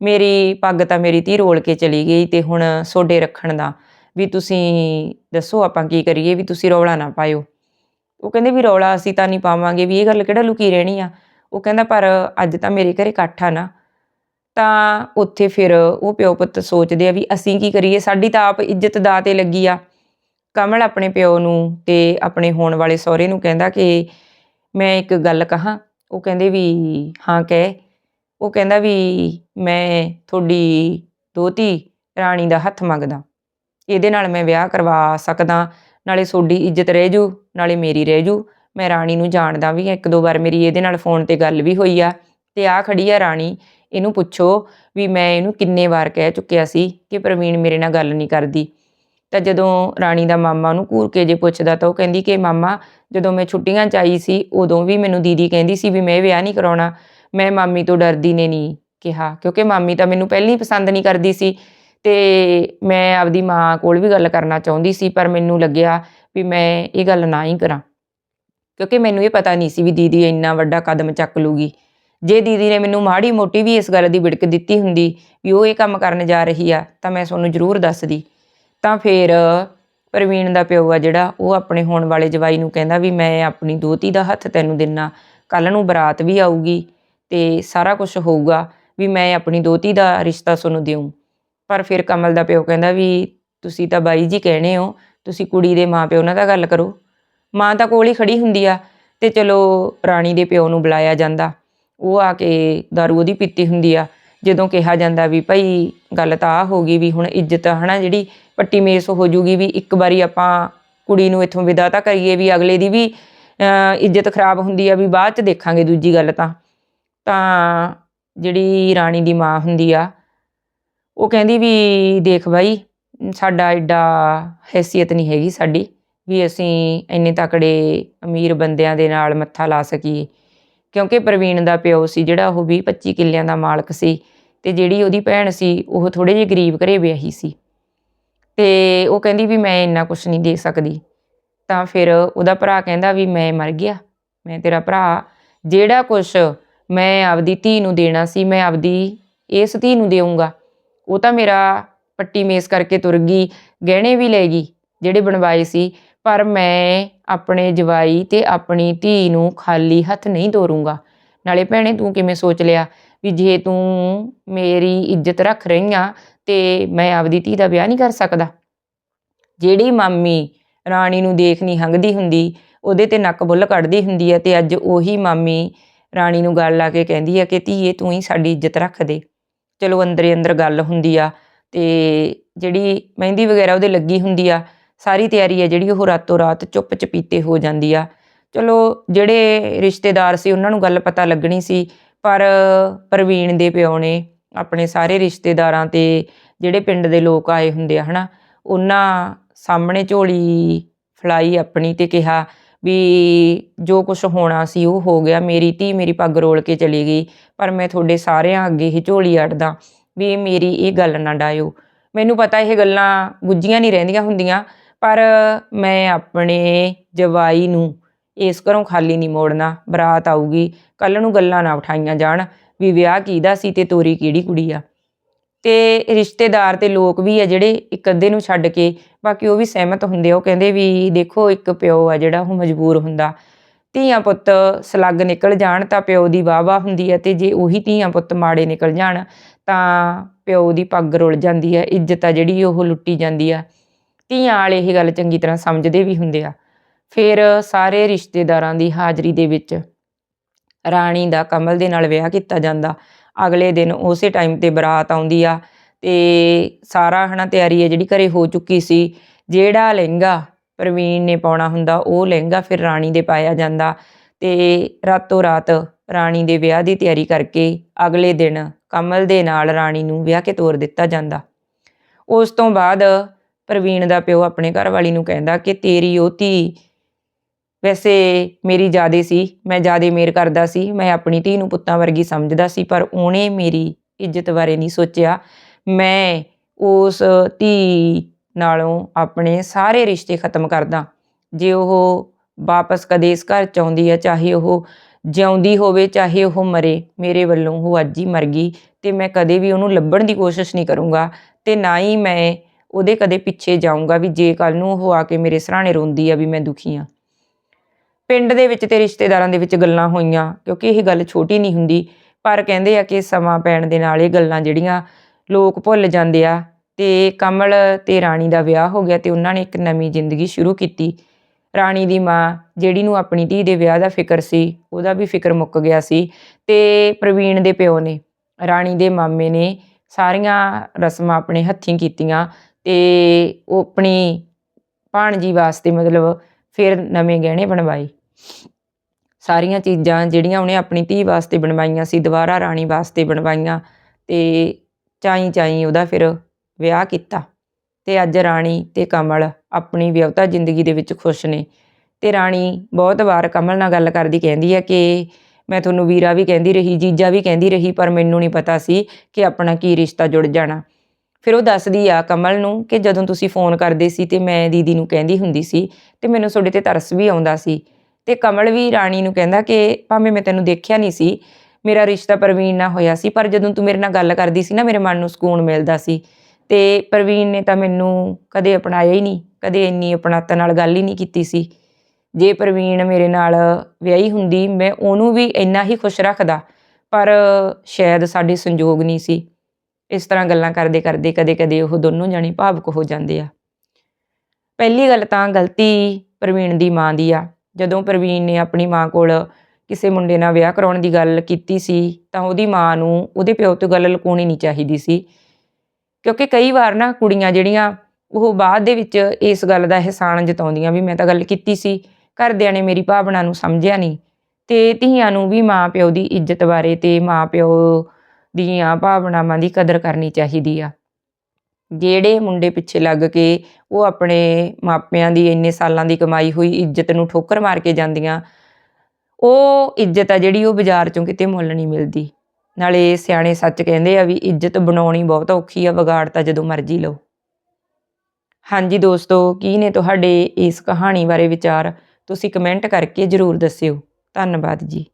ਮੇਰੀ ਪੱਗ ਤਾਂ ਮੇਰੀ ਧੀ ਰੋਲ ਕੇ ਚਲੀ ਗਈ ਤੇ ਹੁਣ ਸੋਡੇ ਰੱਖਣ ਦਾ। ਵੀ ਤੁਸੀਂ ਦੱਸੋ ਆਪਾਂ ਕੀ ਕਰੀਏ ਵੀ ਤੁਸੀਂ ਰੌਲਾ ਨਾ ਪਾਇਓ। ਉਹ ਕਹਿੰਦੇ ਵੀ ਰੌਲਾ ਅਸੀਂ ਤਾਂ ਨਹੀਂ ਪਾਵਾਂਗੇ ਵੀ ਇਹ ਗੱਲ ਕਿਹੜਾ ਲੁਕੀ ਰਹਿਣੀ ਆ। ਉਹ ਕਹਿੰਦਾ ਪਰ ਅੱਜ ਤਾਂ ਮੇਰੇ ਘਰੇ ਇਕੱਠ ਆ ਨਾ, ਤਾਂ ਉੱਥੇ ਫਿਰ ਉਹ ਪਿਓ ਪੁੱਤ ਸੋਚਦੇ ਆ ਵੀ ਅਸੀਂ ਕੀ ਕਰੀਏ, ਸਾਡੀ ਤਾਂ ਆਪ ਇੱਜ਼ਤ ਦਾ ਤੇ ਲੱਗੀ ਆ। ਕਮਲ ਆਪਣੇ ਪਿਓ ਨੂੰ ਤੇ ਆਪਣੇ ਹੋਣ ਵਾਲੇ ਸਹੁਰੇ ਨੂੰ ਕਹਿੰਦਾ ਕਿ ਮੈਂ ਇੱਕ ਗੱਲ ਕਹਾਂ, ਉਹ ਕਹਿੰਦੇ ਵੀ ਹਾਂ ਕਹਿ। ਉਹ ਕਹਿੰਦਾ ਵੀ ਮੈਂ ਤੁਹਾਡੀ ਦੋਤੀ ਰਾਣੀ ਦਾ ਹੱਥ ਮੰਗਦਾ। ਇਹਦੇ ਨਾਲ ਮੈਂ ਵਿਆਹ ਕਰਵਾ ਸਕਦਾ, ਨਾਲੇ ਤੁਹਾਡੀ ਇੱਜ਼ਤ ਰਹਿ ਜੂ, ਨਾਲੇ ਮੇਰੀ ਰਹਿ ਜੂ। ਮੈਂ ਰਾਣੀ ਨੂੰ ਜਾਣਦਾ ਵੀ ਇੱਕ ਦੋ ਵਾਰ ਮੇਰੀ ਇਹਦੇ ਨਾਲ ਫੋਨ ਤੇ ਗੱਲ ਵੀ ਹੋਈ ਆ। ਤੇ ਆ ਖੜੀ ਆ ਰਾਣੀ, ਇਹਨੂੰ ਪੁੱਛੋ ਵੀ ਮੈਂ ਇਹਨੂੰ ਕਿੰਨੇ ਵਾਰ ਕਹਿ ਚੁੱਕਿਆ ਸੀ ਕਿ ਪ੍ਰਵੀਨ ਮੇਰੇ ਨਾਲ ਗੱਲ ਨਹੀਂ ਕਰਦੀ। ਤਾਂ ਜਦੋਂ ਰਾਣੀ ਦਾ ਮਾਮਾ ਉਹਨੂੰ ਘੂਰ ਕੇ ਜੇ ਪੁੱਛਦਾ ਤਾਂ ਉਹ ਕਹਿੰਦੀ ਕਿ ਮਾਮਾ, ਜਦੋਂ ਮੈਂ ਛੁੱਟੀਆਂ 'ਚ ਆਈ ਸੀ, ਉਦੋਂ ਵੀ ਮੈਨੂੰ ਦੀਦੀ ਕਹਿੰਦੀ ਸੀ ਵੀ ਮੈਂ ਵਿਆਹ ਨਹੀਂ ਕਰਾਉਣਾ। ਮੈਂ ਮਾਮੀ ਤੋਂ ਡਰਦੀ ਨੇ ਨਹੀਂ ਕਿਹਾ, ਕਿਉਂਕਿ ਮਾਮੀ ਤਾਂ ਮੈਨੂੰ ਪਹਿਲਾਂ ਹੀ ਪਸੰਦ ਨਹੀਂ ਕਰਦੀ ਸੀ। ਤੇ ਮੈਂ ਆਪਦੀ ਮਾਂ ਕੋਲ ਵੀ ਗੱਲ ਕਰਨਾ ਚਾਹੁੰਦੀ ਸੀ, ਪਰ ਮੈਨੂੰ ਲੱਗਿਆ ਵੀ ਮੈਂ ਇਹ ਗੱਲ ਨਾ ਹੀ ਕਰਾਂ। ਕਿਉਂਕਿ ਮੈਨੂੰ ਇਹ ਪਤਾ ਨਹੀਂ ਸੀ ਵੀ ਦੀਦੀ ਇੰਨਾ ਵੱਡਾ ਕਦਮ ਚੱਕ ਲੂਗੀ। ਜੇ ਦੀਦੀ ਨੇ ਮੈਨੂੰ ਮਾੜੀ ਮੋਟੀ ਵੀ ਇਸ ਗੱਲ ਦੀ ਵਿੜਕ ਦਿੱਤੀ ਹੁੰਦੀ ਵੀ ਉਹ ਇਹ ਕੰਮ ਕਰਨ ਜਾ ਰਹੀ ਆ, ਤਾਂ ਮੈਂ ਤੁਹਾਨੂੰ ਜ਼ਰੂਰ ਦੱਸਦੀ। ਤਾਂ ਫਿਰ ਪ੍ਰਵੀਨ ਦਾ ਪਿਓ ਆ ਜਿਹੜਾ, ਉਹ ਆਪਣੇ ਹੋਣ ਵਾਲੇ ਜਵਾਈ ਨੂੰ ਕਹਿੰਦਾ ਵੀ ਮੈਂ ਆਪਣੀ ਦੋਤੀ ਦਾ ਹੱਥ ਤੈਨੂੰ ਦਿੰਨਾ ਕੱਲ ਨੂੰ ਬਰਾਤ ਵੀ ਆਊਗੀ ਤੇ ਸਾਰਾ ਕੁਝ ਹੋਊਗਾ ਵੀ ਮੈਂ ਆਪਣੀ ਦੋਤੀ ਦਾ ਰਿਸ਼ਤਾ ਤੁਹਾਨੂੰ ਦਿਉ ਪਰ ਫਿਰ ਕਮਲ ਦਾ ਪਿਓ ਕਹਿੰਦਾ ਵੀ ਤੁਸੀਂ ਤਾਂ ਬਾਈ ਜੀ ਕਹਿਣੇ ਹੋ, ਤੁਸੀਂ ਕੁੜੀ ਦੇ ਮਾਪਿਓ ਨਾਲ ਤਾਂ ਗੱਲ ਕਰੋ। ਮਾਂ ਤਾਂ ਕੋਲ ਹੀ ਖੜੀ ਹੁੰਦੀ ਆ ਤੇ ਚਲੋ ਰਾਣੀ ਦੇ ਪਿਓ ਨੂੰ ਬੁਲਾਇਆ ਜਾਂਦਾ। ਉਹ ਆ ਕੇ ਦਾਰੂ ਉਹਦੀ ਪੀਤੀ ਹੁੰਦੀ ਆ। ਜਦੋਂ ਕਿਹਾ ਜਾਂਦਾ ਵੀ ਭਾਈ ਗੱਲ ਤਾਂ ਆ ਹੋ ਗਈ ਵੀ ਹੁਣ ਇੱਜ਼ਤ ਹਨਾ ਜਿਹੜੀ? ਪੱਟੀ ਮੇਸ ਹੋ ਜੂਗੀ ਵੀ ਇੱਕ ਵਾਰੀ ਆਪਾਂ ਕੁੜੀ ਨੂੰ ਇੱਥੋਂ ਵਿਦਾ ਤਾਂ ਕਰੀਏ ਵੀ ਅਗਲੇ ਦੀ ਵੀ ਇੱਜ਼ਤ ਖਰਾਬ ਹੁੰਦੀ ਆ ਵੀ ਬਾਅਦ ਚ ਦੇਖਾਂਗੇ ਦੂਜੀ ਗੱਲ ਤਾਂ। ਤਾਂ ਜਿਹੜੀ ਰਾਣੀ ਦੀ ਮਾਂ ਹੁੰਦੀ ਆ ਉਹ ਕਹਿੰਦੀ ਵੀ ਦੇਖ ਬਾਈ, ਸਾਡਾ ਐਡਾ ਹੈਸੀਅਤ ਨਹੀਂ ਹੈਗੀ ਸਾਡੀ, ਵੀ ਅਸੀਂ ਇੰਨੇ ਤਕੜੇ ਅਮੀਰ ਬੰਦਿਆਂ ਦੇ ਨਾਲ ਮੱਥਾ ਲਾ ਸਕੀਏ। ਕਿਉਂਕਿ ਪ੍ਰਵੀਨ ਦਾ ਪਿਓ ਸੀ ਜਿਹੜਾ, ਉਹ 20 25 ਕਿੱਲਿਆਂ ਦਾ ਮਾਲਕ ਸੀ ਤੇ ਜਿਹੜੀ ਉਹਦੀ ਭੈਣ ਸੀ, ਉਹ ਥੋੜੇ ਜਿਹੇ ਗਰੀਬ ਘਰੇ ਵਿਆਹੀ ਸੀ। ਤੇ ਉਹ ਕਹਿੰਦੀ ਵੀ ਮੈਂ ਇੰਨਾ ਕੁਝ ਨਹੀਂ ਦੇ ਸਕਦੀ। ਤਾਂ ਫਿਰ ਉਹਦਾ ਭਰਾ ਕਹਿੰਦਾ ਵੀ ਮੈਂ ਮਰ ਗਿਆ, ਮੈਂ ਤੇਰਾ ਭਰਾ, ਜਿਹੜਾ ਕੁਝ ਮੈਂ ਆਪਦੀ ਧੀ ਨੂੰ ਦੇਣਾ ਸੀ, ਮੈਂ ਆਪਦੀ ਇਸ ਧੀ ਨੂੰ ਦੇਵਾਂਗਾ ਉਹ ਤਾਂ ਮੇਰਾ ਪੱਟੀ ਮੇਸ ਕਰਕੇ ਤੁਰ ਗਈ, ਗਹਿਣੇ ਵੀ ਲੈ ਗਈ, ਜਿਹੜੇ ਬਣਵਾਏ ਸੀ, ਪਰ ਮੈਂ ਆਪਣੇ ਜਵਾਈ ਤੇ ਆਪਣੀ ਧੀ ਨੂੰ ਖਾਲੀ ਹੱਥ ਨਹੀਂ ਤੋਰੂੰਗਾ। ਨਾਲੇ ਭੈਣੇ, ਤੂੰ ਕਿਵੇਂ ਸੋਚ ਲਿਆ ਵੀ ਜੇ ਤੂੰ ਮੇਰੀ ਇੱਜ਼ਤ ਰੱਖ ਰਹੀ ਆ ਤੇ ਮੈਂ ਆਪਦੀ ਧੀ ਦਾ ਵਿਆਹ ਨਹੀਂ ਕਰ ਸਕਦਾ? ਜਿਹੜੀ ਮਾਮੀ ਰਾਣੀ ਨੂੰ ਦੇਖ ਨਹੀਂ ਹੰਗਦੀ ਹੁੰਦੀ, ਉਹਦੇ ਤੇ ਨੱਕ ਬੁੱਲ ਕੱਢਦੀ ਹੁੰਦੀ ਹੈ ਤੇ ਅੱਜ ਉਹੀ ਮਾਮੀ ਰਾਣੀ ਨੂੰ ਗੱਲ ਲਾ ਕੇ ਕਹਿੰਦੀ ਹੈ ਕਿ ਧੀਏ, ਤੂੰ ਹੀ ਸਾਡੀ ਇੱਜ਼ਤ ਰੱਖ ਦੇ। ਚਲੋ ਅੰਦਰੇ ਅੰਦਰ ਗੱਲ ਹੁੰਦੀ ਆ ਤੇ ਜਿਹੜੀ ਮਹਿੰਦੀ ਵਗੈਰਾ ਉਹਦੇ ਲੱਗੀ ਹੁੰਦੀ ਆ, ਸਾਰੀ ਤਿਆਰੀ ਆ ਜਿਹੜੀ ਉਹ ਰਾਤੋਂ ਰਾਤ ਚੁੱਪ ਚਪੀਤੇ ਹੋ ਜਾਂਦੀ ਆ। ਚਲੋ ਜਿਹੜੇ ਰਿਸ਼ਤੇਦਾਰ ਸੀ ਉਹਨਾਂ ਨੂੰ ਗੱਲ ਪਤਾ ਲੱਗਣੀ ਸੀ, ਪਰ ਪ੍ਰਵੀਨ ਦੇ ਪਿਓ ਨੇ ਆਪਣੇ ਸਾਰੇ ਰਿਸ਼ਤੇਦਾਰਾਂ ਤੇ ਜਿਹੜੇ ਪਿੰਡ ਦੇ ਲੋਕ ਆਏ ਹੁੰਦੇ ਆ ਹਨਾ, ਉਹਨਾਂ ਸਾਹਮਣੇ ਝੋਲੀ ਫਲਾਈ ਆਪਣੀ ਤੇ ਕਿਹਾ ਵੀ ਜੋ ਕੁਝ ਹੋਣਾ ਸੀ ਉਹ ਹੋ ਗਿਆ, ਮੇਰੀ ਧੀ ਮੇਰੀ ਪੱਗ ਰੋਲ ਕੇ ਚਲੀ ਗਈ, ਪਰ ਮੈਂ ਤੁਹਾਡੇ ਸਾਰਿਆਂ ਅੱਗੇ ਹੀ ਝੋਲੀ ਅੜਦਾ ਵੀ ਮੇਰੀ ਇਹ ਗੱਲ ਨਾ ਡਾਇਓ। ਮੈਨੂੰ ਪਤਾ ਇਹ ਗੱਲਾਂ ਗੁੱਝੀਆਂ ਨਹੀਂ ਰਹਿੰਦੀਆਂ ਹੁੰਦੀਆਂ, ਪਰ ਮੈਂ ਆਪਣੇ ਜਵਾਈ ਨੂੰ ਇਸ ਘਰੋਂ ਖਾਲੀ ਨਹੀਂ ਮੋੜਨਾ, ਬਰਾਤ ਆਊਗੀ, ਕੱਲ ਨੂੰ ਗੱਲਾਂ ਨਾ ਉਠਾਈਆਂ ਜਾਣ ਵੀ ਵਿਆਹ ਕਿਹਦਾ ਸੀ ਤੇ ਤੋਰੀ ਕਿਹੜੀ ਕੁੜੀ ਆ। ਤੇ ਰਿਸ਼ਤੇਦਾਰ ਤੇ ਲੋਕ ਵੀ ਆ ਜਿਹੜੇ ਇੱਕ ਅੱਧੇ ਨੂੰ ਛੱਡ ਕੇ ਬਾਕੀ ਉਹ ਵੀ ਸਹਿਮਤ ਹੁੰਦੇ ਆ। ਉਹ ਕਹਿੰਦੇ ਵੀ ਦੇਖੋ, ਇੱਕ ਪਿਓ ਆ ਜਿਹੜਾ ਉਹ ਮਜਬੂਰ ਹੁੰਦਾ। ਧੀਆਂ ਪੁੱਤ ਸਲੱਗ ਨਿਕਲ ਜਾਣ ਤਾਂ ਪਿਓ ਦੀ ਵਾਹ-ਵਾਹ ਹੁੰਦੀ ਹੈ ਤੇ ਜੇ ਉਹੀ ਧੀਆਂ ਪੁੱਤ ਮਾੜੇ ਨਿਕਲ ਜਾਣ ਤਾਂ ਪਿਓ ਦੀ ਪੱਗ ਰੁਲ ਜਾਂਦੀ ਹੈ ਇੱਜ਼ਤ ਆ ਜਿਹੜੀ ਉਹ ਲੁੱਟੀ ਜਾਂਦੀ ਆ। ਧੀਆਂ ਵਾਲੇ ਇਹ ਗੱਲ ਚੰਗੀ ਤਰ੍ਹਾਂ ਸਮਝਦੇ ਵੀ ਹੁੰਦੇ ਆ। ਫਿਰ ਸਾਰੇ ਰਿਸ਼ਤੇਦਾਰਾਂ ਦੀ ਹਾਜ਼ਰੀ ਦੇ ਵਿੱਚ ਰਾਣੀ ਦਾ ਕਮਲ ਦੇ ਨਾਲ ਵਿਆਹ ਕੀਤਾ ਜਾਂਦਾ। ਅਗਲੇ ਦਿਨ ਉਸੇ ਟਾਈਮ ਤੇ ਬਰਾਤ ਆਉਂਦੀ ਆ। ਤੇ ਸਾਰਾ ਹਨਾ ਤਿਆਰੀ ਹੈ ਜਿਹੜੀ ਘਰੇ ਹੋ ਚੁੱਕੀ ਸੀ। ਜਿਹੜਾ ਲਹਿੰਗਾ ਪ੍ਰਵੀਨ ਨੇ ਪਾਉਣਾ ਹੁੰਦਾ, ਉਹ ਲਹਿੰਗਾ ਫਿਰ ਰਾਣੀ ਦੇ ਪਾਇਆ ਜਾਂਦਾ। ਤੇ ਰਾਤੋਂ ਰਾਤ ਰਾਣੀ ਦੇ ਵਿਆਹ ਦੀ ਤਿਆਰੀ ਕਰਕੇ ਅਗਲੇ ਦਿਨ ਕਮਲ ਦੇ ਨਾਲ ਰਾਣੀ ਨੂੰ ਵਿਆਹ ਕੇ ਤੋਰ ਦਿੱਤਾ ਜਾਂਦਾ। ਉਸ ਤੋਂ ਬਾਅਦ ਪ੍ਰਵੀਨ ਦਾ ਪਿਓ ਆਪਣੇ ਘਰ ਵਾਲੀ ਨੂੰ ਕਹਿੰਦਾ ਕਿ ਤੇਰੀ ਉਹ ਧੀ ਵੈਸੇ ਮੇਰੀ ਜਿਆਦੇ ਸੀ, ਮੈਂ ਜਿਆਦੇ ਮੇਰ ਕਰਦਾ ਸੀ, ਮੈਂ ਆਪਣੀ ਧੀ ਨੂੰ ਪੁੱਤਾਂ ਵਰਗੀ ਸਮਝਦਾ ਸੀ, ਪਰ ਉਹਨੇ ਮੇਰੀ ਇੱਜ਼ਤ ਬਾਰੇ ਨਹੀਂ ਸੋਚਿਆ। ਮੈਂ ਉਸ ਧੀ ਨਾਲੋਂ ਆਪਣੇ ਸਾਰੇ ਰਿਸ਼ਤੇ ਖਤਮ ਕਰਦਾ। ਜੇ ਉਹ ਵਾਪਸ ਕਦੇ ਇਸ ਘਰ ਚ ਆਉਂਦੀ ਹੈ ਚਾਹੇ ਉਹ ਜਿਉਂਦੀ ਹੋਵੇ, ਚਾਹੇ ਉਹ ਮਰੇ, ਮੇਰੇ ਵੱਲੋਂ ਉਹ ਅੱਜ ਹੀ ਮਰ ਗਈ ਤੇ ਮੈਂ ਕਦੇ ਵੀ ਉਹਨੂੰ ਲੱਭਣ ਦੀ ਕੋਸ਼ਿਸ਼ ਨਹੀਂ ਕਰੂੰਗਾ ਤੇ ਨਾ ਹੀ ਮੈਂ ਉਹਦੇ ਕਦੇ ਪਿੱਛੇ ਜਾਊਂਗਾ ਵੀ ਜੇ ਕੱਲ ਨੂੰ ਉਹ ਆ ਕੇ ਮੇਰੇ ਸਰਾਣੇ ਰੋਂਦੀ ਆ ਵੀ ਮੈਂ ਦੁਖੀ ਆ। ਪਿੰਡ ਦੇ ਵਿੱਚ ਤੇ ਰਿਸ਼ਤੇਦਾਰਾਂ ਦੇ ਵਿੱਚ ਗੱਲਾਂ ਹੋਈਆਂ ਕਿਉਂਕਿ ਇਹ ਗੱਲ ਛੋਟੀ ਨਹੀਂ ਹੁੰਦੀ, ਪਰ ਕਹਿੰਦੇ ਆ ਕਿ ਸਮਾਂ ਪੈਣ ਦੇ ਨਾਲ ਇਹ ਗੱਲਾਂ ਜਿਹੜੀਆਂ ਲੋਕ ਭੁੱਲ ਜਾਂਦੇ ਆ। ਤੇ ਕਮਲ ਤੇ ਰਾਣੀ ਦਾ ਵਿਆਹ ਹੋ ਗਿਆ ਤੇ ਉਹਨਾਂ ਨੇ ਇੱਕ ਨਵੀਂ ਜ਼ਿੰਦਗੀ ਸ਼ੁਰੂ ਕੀਤੀ। ਰਾਣੀ ਦੀ ਮਾਂ ਜਿਹੜੀ ਨੂੰ ਆਪਣੀ ਧੀ ਦੇ ਵਿਆਹ ਦਾ ਫਿਕਰ ਸੀ, ਉਹਦਾ ਵੀ ਫਿਕਰ ਮੁੱਕ ਗਿਆ ਸੀ ਤੇ ਪ੍ਰਵੀਨ ਦੇ ਪਿਓ ਨੇ, ਰਾਣੀ ਦੇ ਮਾਮੇ ਨੇ ਸਾਰੀਆਂ ਰਸਮਾਂ ਆਪਣੇ ਹੱਥੀਂ ਕੀਤੀਆਂ ਤੇ ਉਹ ਆਪਣੀ ਭਾਣਜੀ ਵਾਸਤੇ ਮਤਲਬ ਫਿਰ ਨਵੇਂ ਗਹਿਣੇ ਬਣਵਾਏ। ਸਾਰੀਆਂ ਚੀਜ਼ਾਂ ਜਿਹੜੀਆਂ ਉਹਨੇ ਆਪਣੀ ਧੀ ਵਾਸਤੇ ਬਣਵਾਈਆਂ ਸੀ, ਦੁਬਾਰਾ ਰਾਣੀ ਵਾਸਤੇ ਬਣਵਾਈਆਂ ਤੇ ਚਾਈ ਚਾਈ ਉਹਦਾ ਫਿਰ ਵਿਆਹ ਕੀਤਾ ਤੇ ਅੱਜ ਰਾਣੀ ਤੇ ਕਮਲ ਆਪਣੀ ਵਿਆਹਤਾ ਜ਼ਿੰਦਗੀ ਦੇ ਵਿੱਚ ਖੁਸ਼ ਨੇ ਤੇ ਰਾਣੀ ਬਹੁਤ ਵਾਰ ਕਮਲ ਨਾਲ ਗੱਲ ਕਰਦੀ ਕਹਿੰਦੀ ਹੈ ਕਿ ਮੈਂ ਤੁਹਾਨੂੰ ਵੀਰਾ ਵੀ ਕਹਿੰਦੀ ਰਹੀ, ਜੀਜਾ ਵੀ ਕਹਿੰਦੀ ਰਹੀ, ਪਰ ਮੈਨੂੰ ਨਹੀਂ ਪਤਾ ਸੀ ਕਿ ਆਪਣਾ ਕੀ ਰਿਸ਼ਤਾ ਜੁੜ ਜਾਣਾ। ਫਿਰ ਉਹ ਦੱਸਦੀ ਆ ਕਮਲ ਨੂੰ ਕਿ ਜਦੋਂ ਤੁਸੀਂ ਫੋਨ ਕਰਦੇ ਸੀ ਤੇ ਮੈਂ ਦੀਦੀ ਨੂੰ ਕਹਿੰਦੀ ਹੁੰਦੀ ਸੀ ਤੇ ਮੈਨੂੰ ਤੁਹਾਡੇ ਤੇ ਤਰਸ ਵੀ ਆਉਂਦਾ ਸੀ। ਤੇ ਕਮਲ ਵੀ ਰਾਣੀ ਨੂੰ ਕਹਿੰਦਾ ਕਿ ਭਾਵੇਂ ਮੈਂ ਤੈਨੂੰ ਦੇਖਿਆ ਨਹੀਂ ਸੀ ਮੇਰਾ ਰਿਸ਼ਤਾ ਪ੍ਰਵੀਨ ਨਾਲ ਹੋਇਆ ਸੀ, ਪਰ ਜਦੋਂ ਤੂੰ ਮੇਰੇ ਨਾਲ ਗੱਲ ਕਰਦੀ ਸੀ ਨਾ, ਮੇਰੇ ਮਨ ਨੂੰ ਸਕੂਨ ਮਿਲਦਾ ਸੀ। ਤੇ ਪ੍ਰਵੀਨ ਨੇ ਤਾਂ ਮੈਨੂੰ ਕਦੇ ਅਪਣਾਇਆ ਹੀ ਨਹੀਂ, ਕਦੇ ਇੰਨੀ ਆਪਣਾਤ ਨਾਲ ਗੱਲ ਹੀ ਨਹੀਂ ਕੀਤੀ ਸੀ। ਜੇ ਪ੍ਰਵੀਨ ਮੇਰੇ ਨਾਲ ਵਿਆਹੀ ਹੁੰਦੀ, ਮੈਂ ਉਹਨੂੰ ਵੀ ਇੰਨਾ ਹੀ ਖੁਸ਼ ਰੱਖਦਾ, ਪਰ ਸ਼ਾਇਦ ਸਾਡੇ ਸੰਜੋਗ ਨਹੀਂ ਸੀ। ਇਸ ਤਰ੍ਹਾਂ ਗੱਲਾਂ ਕਰਦੇ ਕਰਦੇ ਕਦੇ ਕਦੇ ਉਹ ਦੋਨੋਂ ਜਾਣੇ ਭਾਵੁਕ ਹੋ ਜਾਂਦੇ ਆ। ਪਹਿਲੀ ਗੱਲ ਤਾਂ ਗਲਤੀ ਪ੍ਰਵੀਨ ਦੀ ਮਾਂ ਦੀ ਆ। ਜਦੋਂ ਪ੍ਰਵੀਨ ਨੇ ਆਪਣੀ ਮਾਂ ਕੋਲ ਕਿਸੇ ਮੁੰਡੇ ਨਾਲ ਵਿਆਹ ਕਰਾਉਣ ਦੀ ਗੱਲ ਕੀਤੀ ਸੀ, ਤਾਂ ਉਹਦੀ ਮਾਂ ਨੂੰ, ਉਹਦੇ ਪਿਓ ਤੋਂ ਗੱਲ ਲੁਕਾਉਣੀ ਨਹੀਂ ਚਾਹੀਦੀ ਸੀ। ਕਿਉਂਕਿ ਕਈ ਵਾਰ ਨਾ ਕੁੜੀਆਂ ਜਿਹੜੀਆਂ, ਉਹ ਬਾਅਦ ਦੇ ਵਿੱਚ ਇਸ ਗੱਲ ਦਾ ਅਹਿਸਾਨ ਜਤਾਉਂਦੀਆਂ ਵੀ ਮੈਂ ਤਾਂ ਗੱਲ ਕੀਤੀ ਸੀ, ਘਰਦਿਆਂ ਨੇ ਮੇਰੀ ਭਾਵਨਾ ਨੂੰ ਸਮਝਿਆ ਨਹੀਂ। ਤੇ ਧੀਆਂ ਨੂੰ ਵੀ ਮਾਂ ਪਿਓ ਦੀ ਇੱਜ਼ਤ ਬਾਰੇ ਤੇ ਮਾਂ ਪਿਓ ਦੀਆਂ ਭਾਵਨਾਵਾਂ ਦੀ ਕਦਰ ਕਰਨੀ ਚਾਹੀਦੀ ਆ। ਜਿਹੜੇ ਮੁੰਡੇ ਪਿੱਛੇ ਲੱਗ ਕੇ ਉਹ ਆਪਣੇ ਮਾਪਿਆਂ ਦੀ ਇੰਨੇ ਸਾਲਾਂ ਦੀ ਕਮਾਈ ਹੋਈ, ਇੱਜ਼ਤ ਨੂੰ ਠੋਕਰ ਮਾਰ ਕੇ ਜਾਂਦੀਆਂ ਉਹ ਇੱਜ਼ਤ ਆ ਜਿਹੜੀ ਉਹ ਬਾਜ਼ਾਰ ਚੋਂ ਕਿਤੇ ਮੁੱਲ ਨਹੀਂ ਮਿਲਦੀ। ਨਾਲੇ ਸਿਆਣੇ ਸੱਚ ਕਹਿੰਦੇ ਆ ਵੀ ਇੱਜ਼ਤ ਬਣਾਉਣੀ ਬਹੁਤ ਔਖੀ ਆ, ਵਿਗਾੜ ਤਾਂ ਜਦੋਂ ਮਰਜ਼ੀ ਲਓ। ਹਾਂਜੀ ਦੋਸਤੋ, ਕੀ ਨੇ ਤੁਹਾਡੇ ਇਸ ਕਹਾਣੀ ਬਾਰੇ ਵਿਚਾਰ? ਤੁਸੀਂ ਕਮੈਂਟ ਕਰਕੇ ਜਰੂਰ ਦੱਸਿਓ। ਧੰਨਵਾਦ ਜੀ।